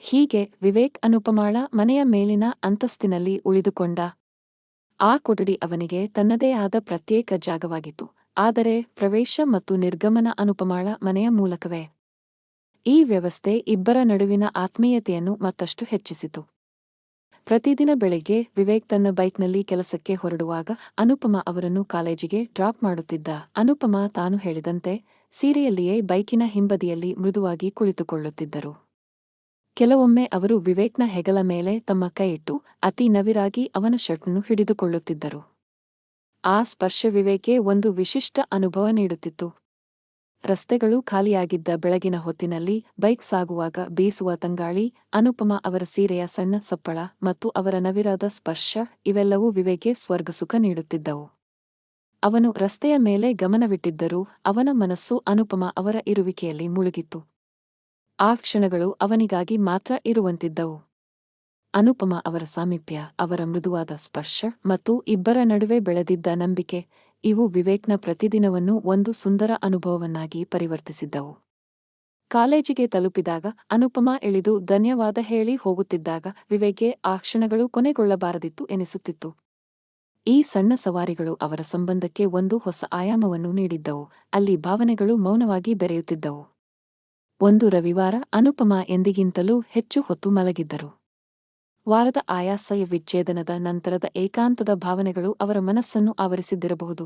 Speaker 1: ಹೀಗೆ ವಿವೇಕ್ ಅನುಪಮಾಳ ಮನೆಯ ಮೇಲಿನ ಅಂತಸ್ತಿನಲ್ಲಿ ಉಳಿದುಕೊಂಡ. ಆ ಕೊಠಡಿ ಅವನಿಗೆ ತನ್ನದೇ ಆದ ಪ್ರತ್ಯೇಕ ಜಾಗವಾಗಿತ್ತು, ಆದರೆ ಪ್ರವೇಶ ಮತ್ತು ನಿರ್ಗಮನ ಅನುಪಮಾಳ ಮನೆಯ ಮೂಲಕವೇ. ಈ ವ್ಯವಸ್ಥೆ ಇಬ್ಬರ ನಡುವಿನ ಆತ್ಮೀಯತೆಯನ್ನು ಮತ್ತಷ್ಟು ಹೆಚ್ಚಿಸಿತು. ಪ್ರತಿದಿನ ಬೆಳಿಗ್ಗೆ ವಿವೇಕ್ ತನ್ನ ಬೈಕ್ನಲ್ಲಿ ಕೆಲಸಕ್ಕೆ ಹೊರಡುವಾಗ ಅನುಪಮ ಅವರನ್ನು ಕಾಲೇಜಿಗೆ ಡ್ರಾಪ್ ಮಾಡುತ್ತಿದ್ದ. ಅನುಪಮ ತಾನು ಹೇಳಿದಂತೆ ಸೀರೆಯಲ್ಲಿಯೇ ಬೈಕಿನ ಹಿಂಬದಿಯಲ್ಲಿ ಮೃದುವಾಗಿ ಕುಳಿತುಕೊಳ್ಳುತ್ತಿದ್ದರು. ಕೆಲವೊಮ್ಮೆ ಅವರು ವಿವೇಕ್ನ ಹೆಗಲ ಮೇಲೆ ತಮ್ಮ ಕೈಯಿಟ್ಟು ಅತಿ ನವಿರಾಗಿ ಅವನ ಶರ್ಟ್ನ್ನು ಹಿಡಿದುಕೊಳ್ಳುತ್ತಿದ್ದರು. ಆ ಸ್ಪರ್ಶ ವಿವೇಕೆ ಒಂದು ವಿಶಿಷ್ಟ ಅನುಭವ ನೀಡುತ್ತಿತ್ತು. ರಸ್ತೆಗಳು ಖಾಲಿಯಾಗಿದ್ದ ಬೆಳಗಿನ ಹೊತ್ತಿನಲ್ಲಿ ಬೈಕ್ ಸಾಗುವಾಗ ಬೀಸುವ ತಂಗಾಳಿ, ಅನುಪಮ ಅವರ ಸೀರೆಯ ಸಣ್ಣ ಸಪ್ಪಳ ಮತ್ತು ಅವರ ನವಿರಾದ ಸ್ಪರ್ಶ ಇವೆಲ್ಲವೂ ವಿವೇಕೆ ಸ್ವರ್ಗಸುಖ ನೀಡುತ್ತಿದ್ದವು. ಅವನು ರಸ್ತೆಯ ಮೇಲೆ ಗಮನವಿಟ್ಟಿದ್ದರೂ ಅವನ ಮನಸ್ಸು ಅನುಪಮ ಅವರ ಇರುವಿಕೆಯಲ್ಲಿ ಮುಳುಗಿತ್ತು. ಆ ಕ್ಷಣಗಳು ಅವನಿಗಾಗಿ ಮಾತ್ರ ಇರುವಂತಿದ್ದವು. ಅನುಪಮ ಅವರ ಸಾಮೀಪ್ಯ, ಅವರ ಮೃದುವಾದ ಸ್ಪರ್ಶ ಮತ್ತು ಇಬ್ಬರ ನಡುವೆ ಬೆಳೆದಿದ್ದ ನಂಬಿಕೆ ಇವು ವಿವೇಕ್ನ ಪ್ರತಿದಿನವನ್ನು ಒಂದು ಸುಂದರ ಅನುಭವವನ್ನಾಗಿ ಪರಿವರ್ತಿಸಿದ್ದವು. ಕಾಲೇಜಿಗೆ ತಲುಪಿದಾಗ ಅನುಪಮ ಇಳಿದು ಧನ್ಯವಾದ ಹೇಳಿ ಹೋಗುತ್ತಿದ್ದಾಗ ವಿವೇಕ್ಗೆ ಆ ಕ್ಷಣಗಳು ಕೊನೆಗೊಳ್ಳಬಾರದಿತ್ತು ಎನಿಸುತ್ತಿತ್ತು. ಈ ಸಣ್ಣ ಸವಾರಿಗಳು ಅವರ ಸಂಬಂಧಕ್ಕೆ ಒಂದು ಹೊಸ ಆಯಾಮವನ್ನು ನೀಡಿದ್ದವು. ಅಲ್ಲಿ ಭಾವನೆಗಳು ಮೌನವಾಗಿ ಬೆರೆಯುತ್ತಿದ್ದವು. ಒಂದು ರವಿವಾರ ಅನುಪಮ ಎಂದಿಗಿಂತಲೂ ಹೆಚ್ಚು ಹೊತ್ತು ಮಲಗಿದ್ದರು. ವಾರದ ಆಯಾಸಯ ವಿಚ್ಛೇದನದ ನಂತರದ ಏಕಾಂತದ ಭಾವನೆಗಳು ಅವರ ಮನಸ್ಸನ್ನು ಆವರಿಸಿದ್ದಿರಬಹುದು.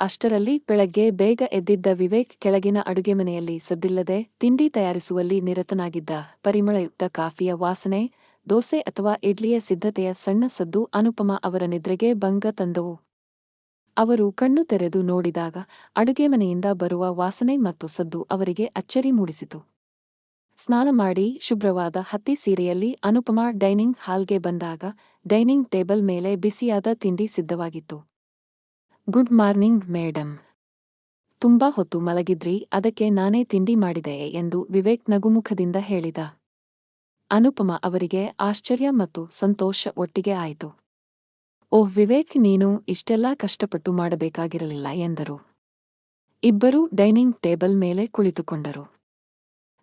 Speaker 1: ಅಷ್ಟರಲ್ಲಿ ಬೆಳಗ್ಗೆ ಬೇಗ ಎದ್ದಿದ್ದ ವಿವೇಕ್ ಕೆಳಗಿನ ಅಡುಗೆಮನೆಯಲ್ಲಿ ಸದ್ದಿಲ್ಲದೆ ತಿಂಡಿ ತಯಾರಿಸುವಲ್ಲಿ ನಿರತನಾಗಿದ್ದ ಪರಿಮಳಯುಕ್ತ ಕಾಫಿಯ ವಾಸನೆ, ದೋಸೆ ಅಥವಾ ಇಡ್ಲಿಯ ಸಿದ್ಧತೆಯ ಸಣ್ಣ ಸದ್ದು ಅನುಪಮ ಅವರ ನಿದ್ರೆಗೆ ಭಂಗ ತಂದವು. ಅವರು ಕಣ್ಣು ತೆರೆದು ನೋಡಿದಾಗ ಅಡುಗೆ ಮನೆಯಿಂದ ಬರುವ ವಾಸನೆ ಮತ್ತು ಸದ್ದು ಅವರಿಗೆ ಅಚ್ಚರಿ ಮೂಡಿಸಿತು. ಸ್ನಾನ ಮಾಡಿ ಶುಭ್ರವಾದ ಹತ್ತಿ ಸೀರೆಯಲ್ಲಿ ಅನುಪಮ ಡೈನಿಂಗ್ ಹಾಲ್ಗೆ ಬಂದಾಗ ಡೈನಿಂಗ್ ಟೇಬಲ್ ಮೇಲೆ ಬಿಸಿಯಾದ ತಿಂಡಿ ಸಿದ್ಧವಾಗಿತ್ತು. ಗುಡ್ ಮಾರ್ನಿಂಗ್ ಮೇಡಮ್ ತುಂಬಾ ಹೊತ್ತು ಮಲಗಿದ್ರಿ, ಅದಕ್ಕೆ ನಾನೇ ತಿಂಡಿ ಮಾಡಿದೆ ಎಂದು ವಿವೇಕ್ ನಗುಮುಖದಿಂದ ಹೇಳಿದ. ಅನುಪಮ ಅವರಿಗೆ ಆಶ್ಚರ್ಯ ಮತ್ತು ಸಂತೋಷ ಒಟ್ಟಿಗೆ ಆಯಿತು. ಓಹ್, ವಿವೇಕ್, ನೀನು ಇಷ್ಟೆಲ್ಲ ಕಷ್ಟಪಟ್ಟು ಮಾಡಬೇಕಾಗಿರಲಿಲ್ಲ ಎಂದರು. ಇಬ್ಬರೂ ಡೈನಿಂಗ್ ಟೇಬಲ್ ಮೇಲೆ ಕುಳಿತುಕೊಂಡರು.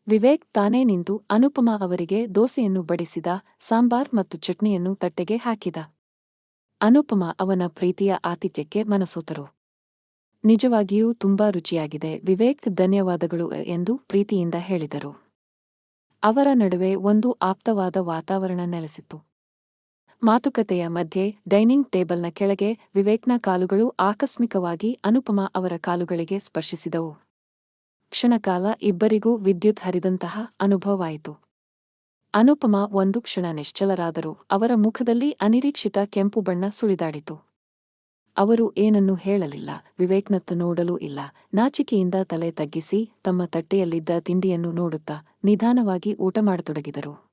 Speaker 1: ವಿವೇಕ್ ತಾನೇ ನಿಂತು ಅನುಪಮ ಅವರಿಗೆ ದೋಸೆಯನ್ನು ಬಡಿಸಿದ, ಸಾಂಬಾರ್ ಮತ್ತು ಚಟ್ನಿಯನ್ನು ತಟ್ಟೆಗೆ ಹಾಕಿದ. ಅನುಪಮ ಅವನ ಪ್ರೀತಿಯ ಆತಿಥ್ಯಕ್ಕೆ ಮನಸೋತರು. ನಿಜವಾಗಿಯೂ ತುಂಬಾ ರುಚಿಯಾಗಿದೆ, ವಿವೇಕ್ ಧನ್ಯವಾದಗಳು ಎಂದು ಪ್ರೀತಿಯಿಂದ ಹೇಳಿದರು. ಅವರ ನಡುವೆ ಒಂದು ಆಪ್ತವಾದ ವಾತಾವರಣ ನೆಲೆಸಿತ್ತು. ಮಾತುಕತೆಯ ಮಧ್ಯೆ, ಡೈನಿಂಗ್ ಟೇಬಲ್ನ ಕೆಳಗೆ ವಿವೇಕ್ನ ಕಾಲುಗಳು ಆಕಸ್ಮಿಕವಾಗಿ ಅನುಪಮ ಅವರ ಕಾಲುಗಳಿಗೆ ಸ್ಪರ್ಶಿಸಿದವು. ಕ್ಷಣಕಾಲ ಇಬ್ಬರಿಗೂ ವಿದ್ಯುತ್ ಹರಿದಂತಹ ಅನುಭವವಾಯಿತು. ಅನುಪಮ ಒಂದು ಕ್ಷಣ ನಿಶ್ಚಲರಾದರು. ಅವರ ಮುಖದಲ್ಲಿ ಅನಿರೀಕ್ಷಿತ ಕೆಂಪು ಬಣ್ಣ ಸುಳಿದಾಡಿತು. ಅವರು ಏನನ್ನೂ ಹೇಳಲಿಲ್ಲ, ವಿವೇಕ್ನತ್ತ ನೋಡಲೂ ಇಲ್ಲ. ನಾಚಿಕೆಯಿಂದ ತಲೆ ತಗ್ಗಿಸಿ ತಮ್ಮ ತಟ್ಟೆಯಲ್ಲಿದ್ದ ತಿಂಡಿಯನ್ನು ನೋಡುತ್ತಾ ನಿಧಾನವಾಗಿ ಊಟ ಮಾಡತೊಡಗಿದರು.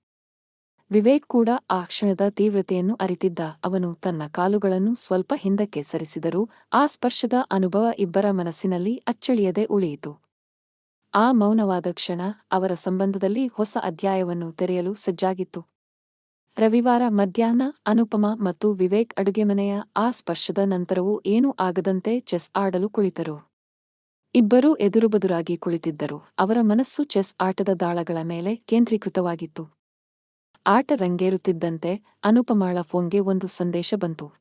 Speaker 1: ವಿವೇಕ್ ಕೂಡ ಆ ಕ್ಷಣದ ತೀವ್ರತೆಯನ್ನು ಅರಿತಿದ್ದ. ಅವನು ತನ್ನ ಕಾಲುಗಳನ್ನು ಸ್ವಲ್ಪ ಹಿಂದಕ್ಕೆ ಸರಿಸಿದರೂ ಆ ಸ್ಪರ್ಶದ ಅನುಭವ ಇಬ್ಬರ ಮನಸ್ಸಿನಲ್ಲಿ ಅಚ್ಚಳಿಯದೆ ಉಳಿಯಿತು. ಆ ಮೌನವಾದ ಕ್ಷಣ ಅವರ ಸಂಬಂಧದಲ್ಲಿ ಹೊಸ ಅಧ್ಯಾಯವನ್ನು ತೆರೆಯಲು ಸಜ್ಜಾಗಿತ್ತು. ರವಿವಾರ ಮಧ್ಯಾಹ್ನ ಅನುಪಮ ಮತ್ತು ವಿವೇಕ್ ಅಡುಗೆಮನೆಯ ಆ ಸ್ಪರ್ಶದ ನಂತರವೂ ಏನೂ ಆಗದಂತೆ ಚೆಸ್ ಆಡಲು ಕುಳಿತರು. ಇಬ್ಬರೂ ಎದುರುಬದುರಾಗಿ ಕುಳಿತಿದ್ದರು. ಅವರ ಮನಸ್ಸು ಚೆಸ್ ಆಟದ ದಾಳಗಳ ಮೇಲೆ ಕೇಂದ್ರೀಕೃತವಾಗಿತ್ತು. ಆಟ ರಂಗೇರುತ್ತಿದ್ದಂತೆ ಅನುಪಮಾಳ ಫೋನ್ಗೆ ಒಂದು ಸಂದೇಶ ಬಂತು.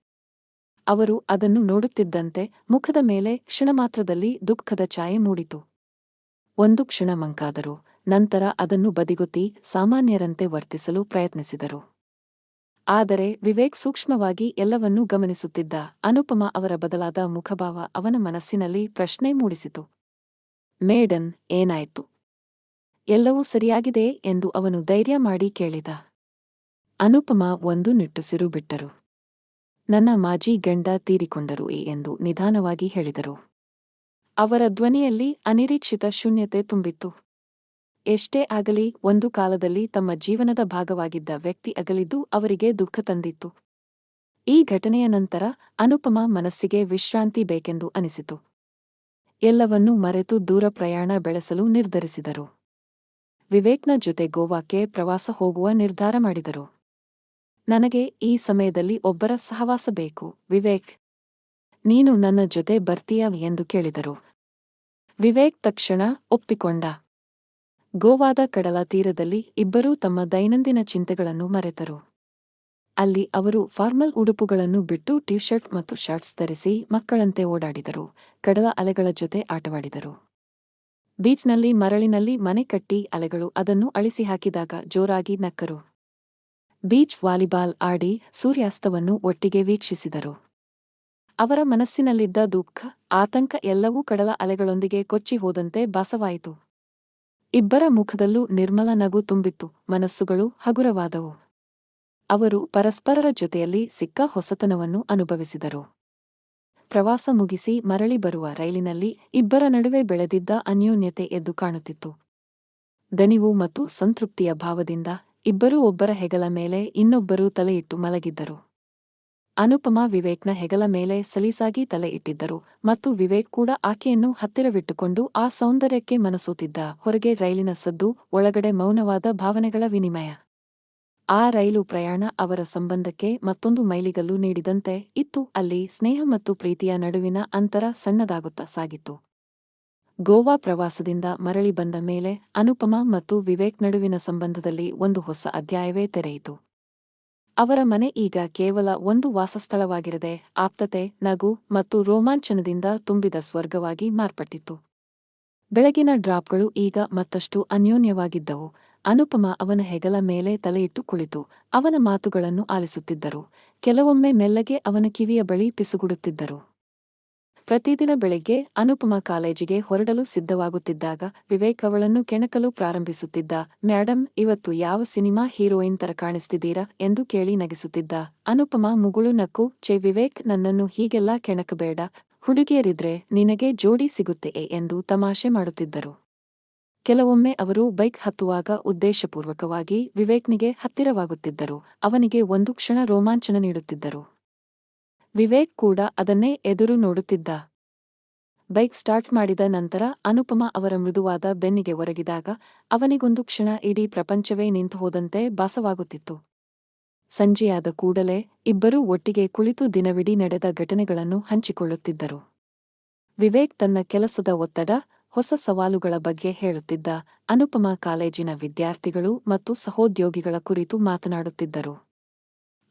Speaker 1: ಅವರು ಅದನ್ನು ನೋಡುತ್ತಿದ್ದಂತೆ ಮುಖದ ಮೇಲೆ ಕ್ಷಣಮಾತ್ರದಲ್ಲಿ ದುಃಖದ ಛಾಯೆ ಮೂಡಿತು. ಒಂದು ಕ್ಷಣ ಮಂಕಾದರು. ನಂತರ ಅದನ್ನು ಬದಿಗೊತ್ತಿ ಸಾಮಾನ್ಯರಂತೆ ವರ್ತಿಸಲು ಪ್ರಯತ್ನಿಸಿದರು. ಆದರೆ ವಿವೇಕ್ ಸೂಕ್ಷ್ಮವಾಗಿ ಎಲ್ಲವನ್ನೂ ಗಮನಿಸುತ್ತಿದ್ದ ಅನುಪಮ ಅವರ ಬದಲಾದ ಮುಖಭಾವ ಅವನ ಮನಸ್ಸಿನಲ್ಲಿ ಪ್ರಶ್ನೆ ಮೂಡಿಸಿತು. ಮೇಡನ್ ಏನಾಯಿತು? ಎಲ್ಲವೂ ಸರಿಯಾಗಿದೆ ಎಂದು ಅವನು ಧೈರ್ಯ ಮಾಡಿ ಕೇಳಿದ. ಅನುಪಮ ಒಂದು ನಿಟ್ಟುಸಿರು ಬಿಟ್ಟರು. ನನ್ನ ಮಾಜಿ ಗಂಡ ತೀರಿಕೊಂಡರು ಎಂದು ನಿಧಾನವಾಗಿ ಹೇಳಿದರು. ಅವರ ಧ್ವನಿಯಲ್ಲಿ ಅನಿರೀಕ್ಷಿತ ಶೂನ್ಯತೆ ತುಂಬಿತ್ತು. ಎಷ್ಟೇ ಆಗಲಿ, ಒಂದು ಕಾಲದಲ್ಲಿ ತಮ್ಮ ಜೀವನದ ಭಾಗವಾಗಿದ್ದ ವ್ಯಕ್ತಿ ಅಗಲಿದ್ದು ಅವರಿಗೆ ದುಃಖ ತಂದಿತ್ತು. ಈ ಘಟನೆಯ ನಂತರ ಅನುಪಮ ಮನಸ್ಸಿಗೆ ವಿಶ್ರಾಂತಿ ಬೇಕೆಂದು ಅನಿಸಿತು. ಎಲ್ಲವನ್ನೂ ಮರೆತು ದೂರ ಪ್ರಯಾಣ ಬೆಳೆಸಲು ನಿರ್ಧರಿಸಿದರು. ವಿವೇಕ್ನ ಜೊತೆ ಗೋವಾಕ್ಕೆ ಪ್ರವಾಸ ಹೋಗುವ ನಿರ್ಧಾರ ಮಾಡಿದರು. ನನಗೆ ಈ ಸಮಯದಲ್ಲಿ ಒಬ್ಬರ ಸಹವಾಸ ಬೇಕು, ವಿವೇಕ್. ನೀನು ನನ್ನ ಜೊತೆ ಬರ್ತೀಯಾ ಎಂದು ಕೇಳಿದರು. ವಿವೇಕ್ ತಕ್ಷಣ ಒಪ್ಪಿಕೊಂಡ. ಗೋವಾದ ಕಡಲ ತೀರದಲ್ಲಿ ಇಬ್ಬರೂ ತಮ್ಮ ದೈನಂದಿನ ಚಿಂತೆಗಳನ್ನು ಮರೆತರು. ಅಲ್ಲಿ ಅವರು ಫಾರ್ಮಲ್ ಉಡುಪುಗಳನ್ನು ಬಿಟ್ಟು ಟಿ ಶರ್ಟ್ ಮತ್ತು ಶರ್ಟ್ಸ್ ಧರಿಸಿ ಮಕ್ಕಳಂತೆ ಓಡಾಡಿದರು. ಕಡಲ ಅಲೆಗಳ ಜೊತೆ ಆಟವಾಡಿದರು. ಬೀಚ್ನಲ್ಲಿ ಮರಳಿನಲ್ಲಿ ಮನೆ ಕಟ್ಟಿ ಅಲೆಗಳು ಅದನ್ನು ಅಳಿಸಿ ಹಾಕಿದಾಗ ಜೋರಾಗಿ ನಕ್ಕರು. ಬೀಚ್ ವಾಲಿಬಾಲ್ ಆಡಿ ಸೂರ್ಯಾಸ್ತವನ್ನು ಒಟ್ಟಿಗೆ ವೀಕ್ಷಿಸಿದರು. ಅವರ ಮನಸ್ಸಿನಲ್ಲಿದ್ದ ದುಃಖ, ಆತಂಕ ಎಲ್ಲವೂ ಕಡಲ ಅಲೆಗಳೊಂದಿಗೆ ಕೊಚ್ಚಿ ಹೋದಂತೆ ಭಾಸವಾಯಿತು. ಇಬ್ಬರ ಮುಖದಲ್ಲೂ ನಿರ್ಮಲ ನಗು ತುಂಬಿತ್ತು, ಮನಸ್ಸುಗಳು ಹಗುರವಾದವು. ಅವರು ಪರಸ್ಪರರ ಜೊತೆಯಲ್ಲಿ ಸಿಕ್ಕ ಹೊಸತನವನ್ನು ಅನುಭವಿಸಿದರು. ಪ್ರವಾಸ ಮುಗಿಸಿ ಮರಳಿ ಬರುವ ರೈಲಿನಲ್ಲಿ ಇಬ್ಬರ ನಡುವೆ ಬೆಳೆದಿದ್ದ ಅನ್ಯೋನ್ಯತೆ ಎದ್ದು ಕಾಣುತ್ತಿತ್ತು. ದನಿವು ಮತ್ತು ಸಂತೃಪ್ತಿಯ ಭಾವದಿಂದ ಇಬ್ಬರೂ ಒಬ್ಬರ ಹೆಗಲ ಮೇಲೆ ಇನ್ನೊಬ್ಬರೂ ತಲೆಯಿಟ್ಟು ಮಲಗಿದ್ದರು. ಅನುಪಮ ವಿವೇಕ್ನ ಹೆಗಲ ಮೇಲೆ ಸಲೀಸಾಗಿ ತಲೆ ಇಟ್ಟಿದ್ದರು ಮತ್ತು ವಿವೇಕ್ ಕೂಡ ಆಕೆಯನ್ನು ಹತ್ತಿರವಿಟ್ಟುಕೊಂಡು ಆ ಸೌಂದರ್ಯಕ್ಕೆ ಮನಸೋತಿದ್ದ ಹೊರಗೆ ರೈಲಿನ ಸದ್ದು, ಒಳಗಡೆ ಮೌನವಾದ ಭಾವನೆಗಳ ವಿನಿಮಯ. ಆ ರೈಲು ಪ್ರಯಾಣ ಅವರ ಸಂಬಂಧಕ್ಕೆ ಮತ್ತೊಂದು ಮೈಲಿಗಲ್ಲು ನೀಡಿದಂತೆ ಇತ್ತು, ಅಲ್ಲಿ ಸ್ನೇಹ ಮತ್ತು ಪ್ರೀತಿಯ ನಡುವಿನ ಅಂತರ ಸಣ್ಣದಾಗುತ್ತಾ ಸಾಗಿತ್ತು. ಗೋವಾ ಪ್ರವಾಸದಿಂದ ಮರಳಿ ಬಂದ ಮೇಲೆ ಅನುಪಮ ಮತ್ತು ವಿವೇಕ್ ನಡುವಿನ ಸಂಬಂಧದಲ್ಲಿ ಒಂದು ಹೊಸ ಅಧ್ಯಾಯವೇ ತೆರೆಯಿತು. ಅವರ ಮನೆ ಈಗ ಕೇವಲ ಒಂದು ವಾಸಸ್ಥಳವಾಗಿರದೆ ಆಪ್ತತೆ, ನಗು ಮತ್ತು ರೋಮಾಂಚನದಿಂದ ತುಂಬಿದ ಸ್ವರ್ಗವಾಗಿ ಮಾರ್ಪಟ್ಟಿತ್ತು. ಬೆಳಗಿನ ಡ್ರಾಪ್ಗಳು ಈಗ ಮತ್ತಷ್ಟು ಅನ್ಯೋನ್ಯವಾಗಿದ್ದವು. ಅನುಪಮ ಅವನ ಹೆಗಲ ಮೇಲೆ ತಲೆಯಿಟ್ಟು ಕುಳಿತು, ಅವನ ಮಾತುಗಳನ್ನು ಆಲಿಸುತ್ತಿದ್ದರು. ಕೆಲವೊಮ್ಮೆ ಮೆಲ್ಲಗೆ ಅವನ ಕಿವಿಯ ಬಳಿ ಪಿಸುಗುಡುತ್ತಿದ್ದರು. ಪ್ರತಿದಿನ ಬೆಳಿಗ್ಗೆ ಅನುಪಮ ಕಾಲೇಜಿಗೆ ಹೊರಡಲು ಸಿದ್ಧವಾಗುತ್ತಿದ್ದಾಗ ವಿವೇಕ್ ಅವಳನ್ನು ಕೆಣಕಲು ಪ್ರಾರಂಭಿಸುತ್ತಿದ್ದ, ಮ್ಯಾಡಂ, ಇವತ್ತು ಯಾವ ಸಿನಿಮಾ ಹೀರೋಯಿನ್ ತರ ಕಾಣಿಸ್ತಿದ್ದೀರಾ? ಎಂದು ಕೇಳಿ ನಗಿಸುತ್ತಿದ್ದ. ಅನುಪಮ ಮುಗುಳು ನಕ್ಕು ಚೆ ವಿವೇಕ್, ನನ್ನನ್ನು ಹೀಗೆಲ್ಲ ಕೆಣಕಬೇಡ. ಹುಡುಗಿಯರಿದ್ರೆ ನಿನಗೆ ಜೋಡಿ ಸಿಗುತ್ತೆ ಎಂದು ತಮಾಷೆ ಮಾಡುತ್ತಿದ್ದರು. ಕೆಲವೊಮ್ಮೆ ಅವರು ಬೈಕ್ ಹತ್ತುವಾಗ ಉದ್ದೇಶಪೂರ್ವಕವಾಗಿ ವಿವೇಕ್ನಿಗೆ ಹತ್ತಿರವಾಗುತ್ತಿದ್ದರು. ಅವನಿಗೆ ಒಂದು ಕ್ಷಣ ರೋಮಾಂಚನ ನೀಡುತ್ತಿದ್ದರು. ವಿವೇಕ್ ಕೂಡ ಅದನ್ನೇ ಎದುರು ನೋಡುತ್ತಿದ್ದ. ಬೈಕ್ ಸ್ಟಾರ್ಟ್ ಮಾಡಿದ ನಂತರ ಅನುಪಮ ಅವರ ಮೃದುವಾದ ಬೆನ್ನಿಗೆ ಒರಗಿದಾಗ ಅವನಿಗೊಂದು ಕ್ಷಣ ಇಡೀ ಪ್ರಪಂಚವೇ ನಿಂತು ಹೋದಂತೆ ಭಾಸವಾಗುತ್ತಿತ್ತು. ಸಂಜೆಯಾದ ಕೂಡಲೇ ಇಬ್ಬರೂ ಒಟ್ಟಿಗೆ ಕುಳಿತು ದಿನವಿಡೀ ನಡೆದ ಘಟನೆಗಳನ್ನು ಹಂಚಿಕೊಳ್ಳುತ್ತಿದ್ದರು. ವಿವೇಕ್ ತನ್ನ ಕೆಲಸದ ಒತ್ತಡ, ಹೊಸ ಸವಾಲುಗಳ ಬಗ್ಗೆ ಹೇಳುತ್ತಿದ್ದ ಅನುಪಮ ಕಾಲೇಜಿನ ವಿದ್ಯಾರ್ಥಿಗಳು ಮತ್ತು ಸಹೋದ್ಯೋಗಿಗಳ ಕುರಿತು ಮಾತನಾಡುತ್ತಿದ್ದರು.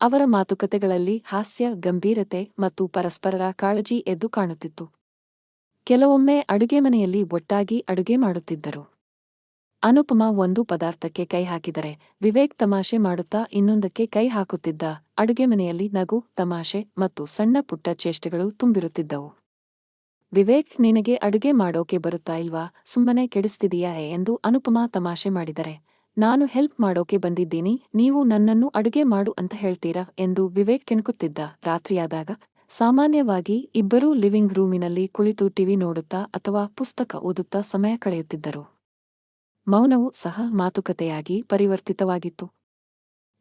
Speaker 1: ಅವರ ಮಾತುಕತೆಗಳಲ್ಲಿ ಹಾಸ್ಯ, ಗಂಭೀರತೆ ಮತ್ತು ಪರಸ್ಪರರ ಕಾಳಜಿ ಎದ್ದು ಕಾಣುತ್ತಿತ್ತು. ಕೆಲವೊಮ್ಮೆ ಅಡುಗೆ ಮನೆಯಲ್ಲಿ ಒಟ್ಟಾಗಿ ಅಡುಗೆ ಮಾಡುತ್ತಿದ್ದರು. ಅನುಪಮ ಒಂದು ಪದಾರ್ಥಕ್ಕೆ ಕೈ ಹಾಕಿದರೆ, ವಿವೇಕ್ ತಮಾಷೆ ಮಾಡುತ್ತಾ ಇನ್ನೊಂದಕ್ಕೆ ಕೈ ಹಾಕುತ್ತಿದ್ದ ಅಡುಗೆ ಮನೆಯಲ್ಲಿ ನಗು, ತಮಾಷೆ ಮತ್ತು ಸಣ್ಣ ಪುಟ್ಟ ಚೇಷ್ಟೆಗಳು ತುಂಬಿರುತ್ತಿದ್ದವು. ವಿವೇಕ್, ನಿನಗೆ ಅಡುಗೆ ಮಾಡೋಕೆ ಬರುತ್ತಾ ಇಲ್ವಾ? ಸುಮ್ಮನೆ ಕೆಡಿಸ್ತಿದೀಯಾ ಎಂದು ಅನುಪಮ ತಮಾಷೆ ಮಾಡಿದರೆ ನಾನು ಹೆಲ್ಪ್ ಮಾಡೋಕೆ ಬಂದಿದ್ದೀನಿ, ನೀವು ನನ್ನನ್ನು ಅಡುಗೆ ಮಾಡು ಅಂತ ಹೇಳ್ತೀರಾ ಎಂದು ವಿವೇಕ್ ಕೆಣಕುತ್ತಿದ್ದ ರಾತ್ರಿಯಾದಾಗ, ಸಾಮಾನ್ಯವಾಗಿ ಇಬ್ಬರೂ ಲಿವಿಂಗ್ ರೂಮಿನಲ್ಲಿ ಕುಳಿತು ಟಿವಿ ನೋಡುತ್ತಾ ಅಥವಾ ಪುಸ್ತಕ ಓದುತ್ತಾ ಸಮಯ ಕಳೆಯುತ್ತಿದ್ದರು. ಮೌನವು ಸಹ ಮಾತುಕತೆಯಾಗಿ ಪರಿವರ್ತಿತವಾಗಿತ್ತು.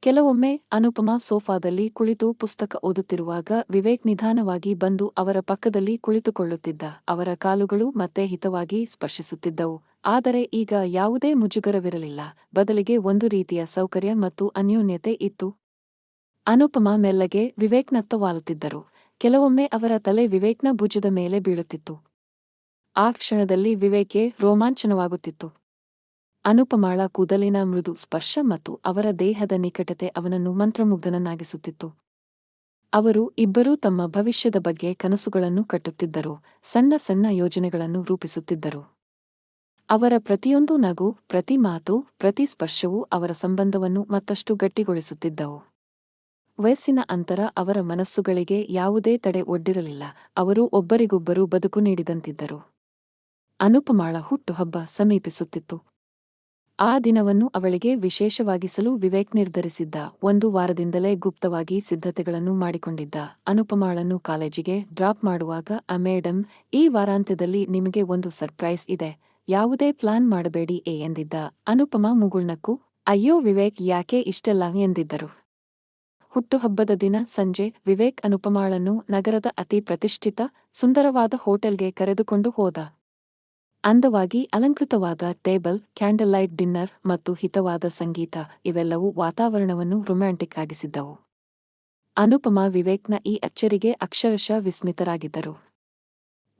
Speaker 1: ಕೆಲವೊಮ್ಮೆ ಅನುಪಮಾ ಸೋಫಾದಲ್ಲಿ ಕುಳಿತು ಪುಸ್ತಕ ಓದುತ್ತಿರುವಾಗ ವಿವೇಕ್ ನಿಧಾನವಾಗಿ ಬಂದು ಅವರ ಪಕ್ಕದಲ್ಲಿ ಕುಳಿತುಕೊಳ್ಳುತ್ತಿದ್ದ, ಅವರ ಕಾಲುಗಳು ಮತ್ತೆ ಹಿತವಾಗಿ ಸ್ಪರ್ಶಿಸುತ್ತಿದ್ದವು. ಆದರೆ ಈಗ ಯಾವುದೇ ಮುಜುಗರವಿರಲಿಲ್ಲ. ಬದಲಿಗೆ ಒಂದು ರೀತಿಯ ಸೌಕರ್ಯ ಮತ್ತು ಅನ್ಯೋನ್ಯತೆ ಇತ್ತು. ಅನುಪಮ ಮೆಲ್ಲಗೆ ವಿವೇಕ್ನತ್ತ ವಾಲುತ್ತಿದ್ದರು ಕೆಲವೊಮ್ಮೆ ಅವರ ತಲೆ ವಿವೇಕ್ನ ಭುಜದ ಮೇಲೆ ಬೀಳುತ್ತಿತ್ತು. ಆ ಕ್ಷಣದಲ್ಲಿ ವಿವೇಕೆ ರೋಮಾಂಚನವಾಗುತ್ತಿತ್ತು. ಅನುಪಮಾಳ ಕೂದಲಿನ ಮೃದು ಸ್ಪರ್ಶ ಮತ್ತು ಅವರ ದೇಹದ ನಿಕಟತೆ ಅವನನ್ನು ಮಂತ್ರಮುಗ್ಧನನ್ನಾಗಿಸುತ್ತಿತ್ತು. ಅವರು ಇಬ್ಬರೂ ತಮ್ಮ ಭವಿಷ್ಯದ ಬಗ್ಗೆ ಕನಸುಗಳನ್ನು ಕಟ್ಟುತ್ತಿದ್ದರು. ಸಣ್ಣ ಸಣ್ಣ ಯೋಜನೆಗಳನ್ನು ರೂಪಿಸುತ್ತಿದ್ದರು. ಅವರ ಪ್ರತಿಯೊಂದು ನಗು, ಪ್ರತಿ ಮಾತು, ಪ್ರತಿ ಸ್ಪರ್ಶವೂ ಅವರ ಸಂಬಂಧವನ್ನು ಮತ್ತಷ್ಟು ಗಟ್ಟಿಗೊಳಿಸುತ್ತಿದ್ದವು. ವಯಸ್ಸಿನ ಅಂತರ ಅವರ ಮನಸ್ಸುಗಳಿಗೆ ಯಾವುದೇ ತಡೆ ಒಡ್ಡಿರಲಿಲ್ಲ, ಅವರು ಒಬ್ಬರಿಗೊಬ್ಬರು ಬದುಕು ನೀಡಿದಂತಿದ್ದರು. ಅನುಪಮಾಳ ಹುಟ್ಟುಹಬ್ಬ ಸಮೀಪಿಸುತ್ತಿತ್ತು. ಆ ದಿನವನ್ನು ಅವಳಿಗೆ ವಿಶೇಷವಾಗಿಸಲು ವಿವೇಕ್ ನಿರ್ಧರಿಸಿದ್ದ, ಒಂದು ವಾರದಿಂದಲೇ ಗುಪ್ತವಾಗಿ ಸಿದ್ಧತೆಗಳನ್ನು ಮಾಡಿಕೊಂಡಿದ್ದ ಅನುಪಮಾಳನ್ನು ಕಾಲೇಜಿಗೆ ಡ್ರಾಪ್ ಮಾಡುವಾಗ, ಆ ಮೇಡಮ್ ಈ ವಾರಾಂತ್ಯದಲ್ಲಿ ನಿಮಗೆ ಒಂದು ಸರ್ಪ್ರೈಸ್ ಇದೆ ಯಾವುದೇ ಪ್ಲಾನ್ ಮಾಡಬೇಡಿ ಎ ಎಂದಿದ್ದ. ಅನುಪಮ ಮುಗುಳ್ನಕ್ಕೂ, ಅಯ್ಯೋ ವಿವೇಕ್ ಯಾಕೆ ಇಷ್ಟೆಲ್ಲ ಎಂದಿದ್ದರು? ಹುಟ್ಟುಹಬ್ಬದ ದಿನ ಸಂಜೆ, ವಿವೇಕ್ ಅನುಪಮಾಳನ್ನು ನಗರದ ಅತಿ ಪ್ರತಿಷ್ಠಿತ, ಸುಂದರವಾದ ಹೋಟೆಲ್ಗೆ ಕರೆದುಕೊಂಡು ಹೋದ. ಅಂದವಾಗಿ ಅಲಂಕೃತವಾದ ಟೇಬಲ್ ಕ್ಯಾಂಡಲ್ ಲೈಟ್ ಡಿನ್ನರ್ ಮತ್ತು ಹಿತವಾದ ಸಂಗೀತ ಇವೆಲ್ಲವೂ ವಾತಾವರಣವನ್ನು ರೊಮ್ಯಾಂಟಿಕ್ ಆಗಿಸಿದ್ದವು. ಅನುಪಮ ವಿವೇಕ್ನ ಈ ಅಚ್ಚರಿಗೆ ಅಕ್ಷರಶಃ ವಿಸ್ಮಿತರಾಗಿದ್ದರು.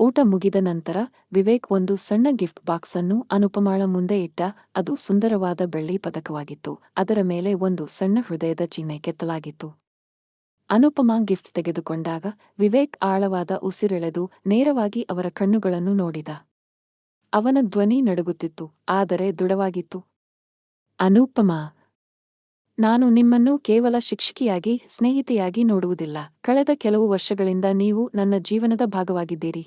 Speaker 1: ಊಟ ಮುಗಿದ ನಂತರ ವಿವೇಕ್ ಒಂದು ಸಣ್ಣ ಗಿಫ್ಟ್ ಬಾಕ್ಸ್ ಅನ್ನು ಅನುಪಮಾಳ ಮುಂದೆ ಇಟ್ಟ. ಅದು ಸುಂದರವಾದ ಬೆಳ್ಳಿ ಪದಕವಾಗಿತ್ತು. ಅದರ ಮೇಲೆ ಒಂದು ಸಣ್ಣ ಹೃದಯದ ಚಿಹ್ನೆ ಕೆತ್ತಲಾಗಿತ್ತು. ಅನುಪಮಾ ಗಿಫ್ಟ್ ತೆಗೆದುಕೊಂಡಾಗ ವಿವೇಕ್ ಆಳವಾದ ಉಸಿರೆಳೆದು ನೇರವಾಗಿ ಅವರ ಕಣ್ಣುಗಳನ್ನು ನೋಡಿದ. ಅವನ ಧ್ವನಿ ನಡುಗುತ್ತಿತ್ತು, ಆದರೆ ದೃಢವಾಗಿತ್ತು. ಅನುಪಮಾ, ನಾನು ನಿಮ್ಮನ್ನು ಕೇವಲ ಶಿಕ್ಷಕಿಯಾಗಿ, ಸ್ನೇಹಿತೆಯಾಗಿ ನೋಡುವುದಿಲ್ಲ. ಕಳೆದ ಕೆಲವು ವರ್ಷಗಳಿಂದ ನೀವು ನನ್ನ ಜೀವನದ ಭಾಗವಾಗಿದ್ದೀರಿ.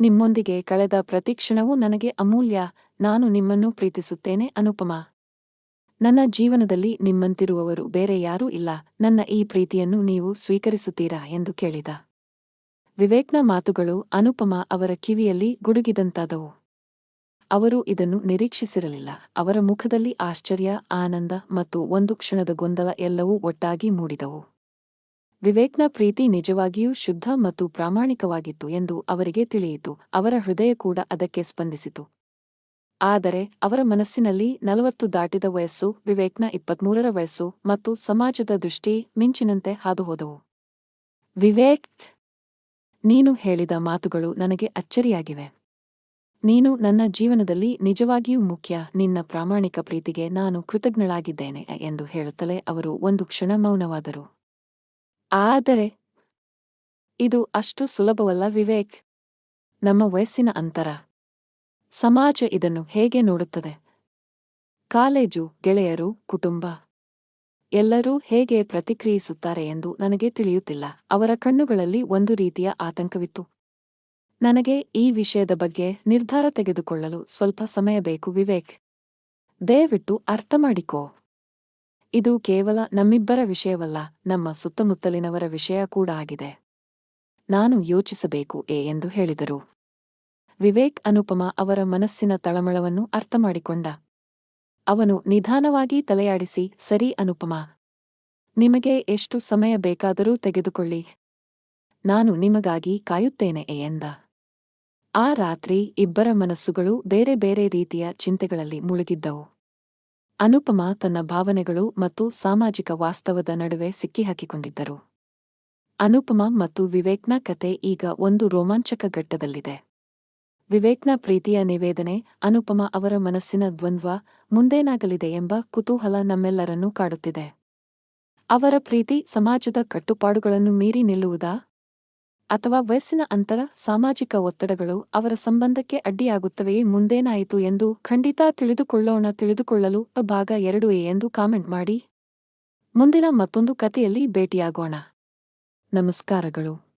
Speaker 1: ನಿಮ್ಮೊಂದಿಗೆ ಕಳೆದ ಪ್ರತಿಕ್ಷಣವೂ ನನಗೆ ಅಮೂಲ್ಯ. ನಾನು ನಿಮ್ಮನ್ನು ಪ್ರೀತಿಸುತ್ತೇನೆ, ಅನುಪಮ. ನನ್ನ ಜೀವನದಲ್ಲಿ ನಿಮ್ಮಂತಿರುವವರು ಬೇರೆ ಯಾರೂ ಇಲ್ಲ. ನನ್ನ ಈ ಪ್ರೀತಿಯನ್ನು ನೀವು ಸ್ವೀಕರಿಸುತ್ತೀರಾ ಎಂದು ಕೇಳಿದ. ವಿವೇಕ್ನ ಮಾತುಗಳು ಅನುಪಮ ಅವರ ಕಿವಿಯಲ್ಲಿ ಗುಡುಗಿದಂತಾದವು. ಅವರು ಇದನ್ನು ನಿರೀಕ್ಷಿಸಿರಲಿಲ್ಲ. ಅವರ ಮುಖದಲ್ಲಿ ಆಶ್ಚರ್ಯ, ಆನಂದ ಮತ್ತು ಒಂದು ಕ್ಷಣದ ಗೊಂದಲ ಎಲ್ಲವೂ ಒಟ್ಟಾಗಿ ಮೂಡಿದವು. ವಿವೇಕ್ನ ಪ್ರೀತಿ ನಿಜವಾಗಿಯೂ ಶುದ್ಧ ಮತ್ತು ಪ್ರಾಮಾಣಿಕವಾಗಿತ್ತು ಎಂದು ಅವರಿಗೆ ತಿಳಿಯಿತು. ಅವರ ಹೃದಯ ಕೂಡ ಅದಕ್ಕೆ ಸ್ಪಂದಿಸಿತು. ಆದರೆ ಅವರ ಮನಸ್ಸಿನಲ್ಲಿ ನಲವತ್ತು ದಾಟಿದ ವಯಸ್ಸು, ವಿವೇಕ್ನ ಇಪ್ಪತ್ಮೂರರ ವಯಸ್ಸು ಮತ್ತು ಸಮಾಜದ ದೃಷ್ಟಿ ಮಿಂಚಿನಂತೆ ಹಾದುಹೋದವು. ವಿವೇಕ್, ನೀನು ಹೇಳಿದ ಮಾತುಗಳು ನನಗೆ ಅಚ್ಚರಿಯಾಗಿವೆ. ನೀನು ನನ್ನ ಜೀವನದಲ್ಲಿ ನಿಜವಾಗಿಯೂ ಮುಖ್ಯ. ನಿನ್ನ ಪ್ರಾಮಾಣಿಕ ಪ್ರೀತಿಗೆ ನಾನು ಕೃತಜ್ಞಳಾಗಿದ್ದೇನೆ ಎಂದು ಹೇಳುತ್ತಲೇ ಅವರು ಒಂದು ಕ್ಷಣ ಮೌನವಾದರು. ಆದರೆ ಇದು ಅಷ್ಟು ಸುಲಭವಲ್ಲ, ವಿವೇಕ್. ನಮ್ಮ ವಯಸ್ಸಿನ ಅಂತರ. ಸಮಾಜ ಇದನ್ನು ಹೇಗೆ ನೋಡುತ್ತದೆ? ಕಾಲೇಜು, ಗೆಳೆಯರು, ಕುಟುಂಬ. ಎಲ್ಲರೂ ಹೇಗೆ ಪ್ರತಿಕ್ರಿಯಿಸುತ್ತಾರೆ ಎಂದು ನನಗೆ ತಿಳಿಯುತ್ತಿಲ್ಲ. ಅವರ ಕಣ್ಣುಗಳಲ್ಲಿ ಒಂದು ರೀತಿಯ ಆತಂಕವಿತ್ತು. ನನಗೆ ಈ ವಿಷಯದ ಬಗ್ಗೆ ನಿರ್ಧಾರ ತೆಗೆದುಕೊಳ್ಳಲು ಸ್ವಲ್ಪ ಸಮಯ ಬೇಕು, ವಿವೇಕ್. ದಯವಿಟ್ಟು ಅರ್ಥ ಮಾಡಿಕೋ. ಇದು ಕೇವಲ ನಮ್ಮಿಬ್ಬರ ವಿಷಯವಲ್ಲ, ನಮ್ಮ ಸುತ್ತಮುತ್ತಲಿನವರ ವಿಷಯ ಕೂಡ ಆಗಿದೆ. ನಾನು ಯೋಚಿಸಬೇಕು ಏ ಎಂದು ಹೇಳಿದರು. ವಿವೇಕ್ ಅನುಪಮ ಅವರ ಮನಸ್ಸಿನ ತಳಮಳವನ್ನು ಅರ್ಥಮಾಡಿಕೊಂಡ. ಅವನು ನಿಧಾನವಾಗಿ ತಲೆಯಾಡಿಸಿ, ಸರಿ ಅನುಪಮ. ನಿಮಗೆ ಎಷ್ಟು ಸಮಯ ಬೇಕಾದರೂ ತೆಗೆದುಕೊಳ್ಳಿ. ನಾನು ನಿಮಗಾಗಿ ಕಾಯುತ್ತೇನೆ, ಎ ಎಂದ. ಆ ರಾತ್ರಿ ಇಬ್ಬರ ಮನಸ್ಸುಗಳು ಬೇರೆ ಬೇರೆ ರೀತಿಯ ಚಿಂತೆಗಳಲ್ಲಿ ಮುಳುಗಿದ್ದವು. ಅನುಪಮ ತನ್ನ ಭಾವನೆಗಳು ಮತ್ತು ಸಾಮಾಜಿಕ ವಾಸ್ತವದ ನಡುವೆ ಸಿಕ್ಕಿಹಾಕಿಕೊಂಡಿದ್ದರು. ಅನುಪಮ ಮತ್ತು ವಿವೇಕ್ನ ಕತೆ ಈಗ ಒಂದು ರೋಮಾಂಚಕ ಘಟ್ಟದಲ್ಲಿದೆ. ವಿವೇಕ್ನ ಪ್ರೀತಿಯ ನಿವೇದನೆ ಅನುಪಮ ಅವರ ಮನಸ್ಸಿನ ದ್ವಂದ್ವ ಮುಂದೇನಾಗಲಿದೆ ಎಂಬ ಕುತೂಹಲ ನಮ್ಮೆಲ್ಲರನ್ನೂ ಕಾಡುತ್ತಿದೆ. ಅವರ ಪ್ರೀತಿ ಸಮಾಜದ ಕಟ್ಟುಪಾಡುಗಳನ್ನು ಮೀರಿ ನಿಲ್ಲುವುದಾ? ಅಥವಾ ವಯಸ್ಸಿನ ಅಂತರ ಸಾಮಾಜಿಕ ಒತ್ತಡಗಳು ಅವರ ಸಂಬಂಧಕ್ಕೆ ಅಡ್ಡಿಯಾಗುತ್ತವೆಯೇ ಮುಂದೇನಾಯಿತು ಎಂದು ಖಂಡಿತ ತಿಳಿದುಕೊಳ್ಳೋಣ, ತಿಳಿದುಕೊಳ್ಳಲು ಭಾಗ ಎರಡು ಎಂದು ಕಾಮೆಂಟ್ ಮಾಡಿ. ಮುಂದಿನ ಮತ್ತೊಂದು ಕಥೆಯಲ್ಲಿ ಭೇಟಿಯಾಗೋಣ. ನಮಸ್ಕಾರಗಳು.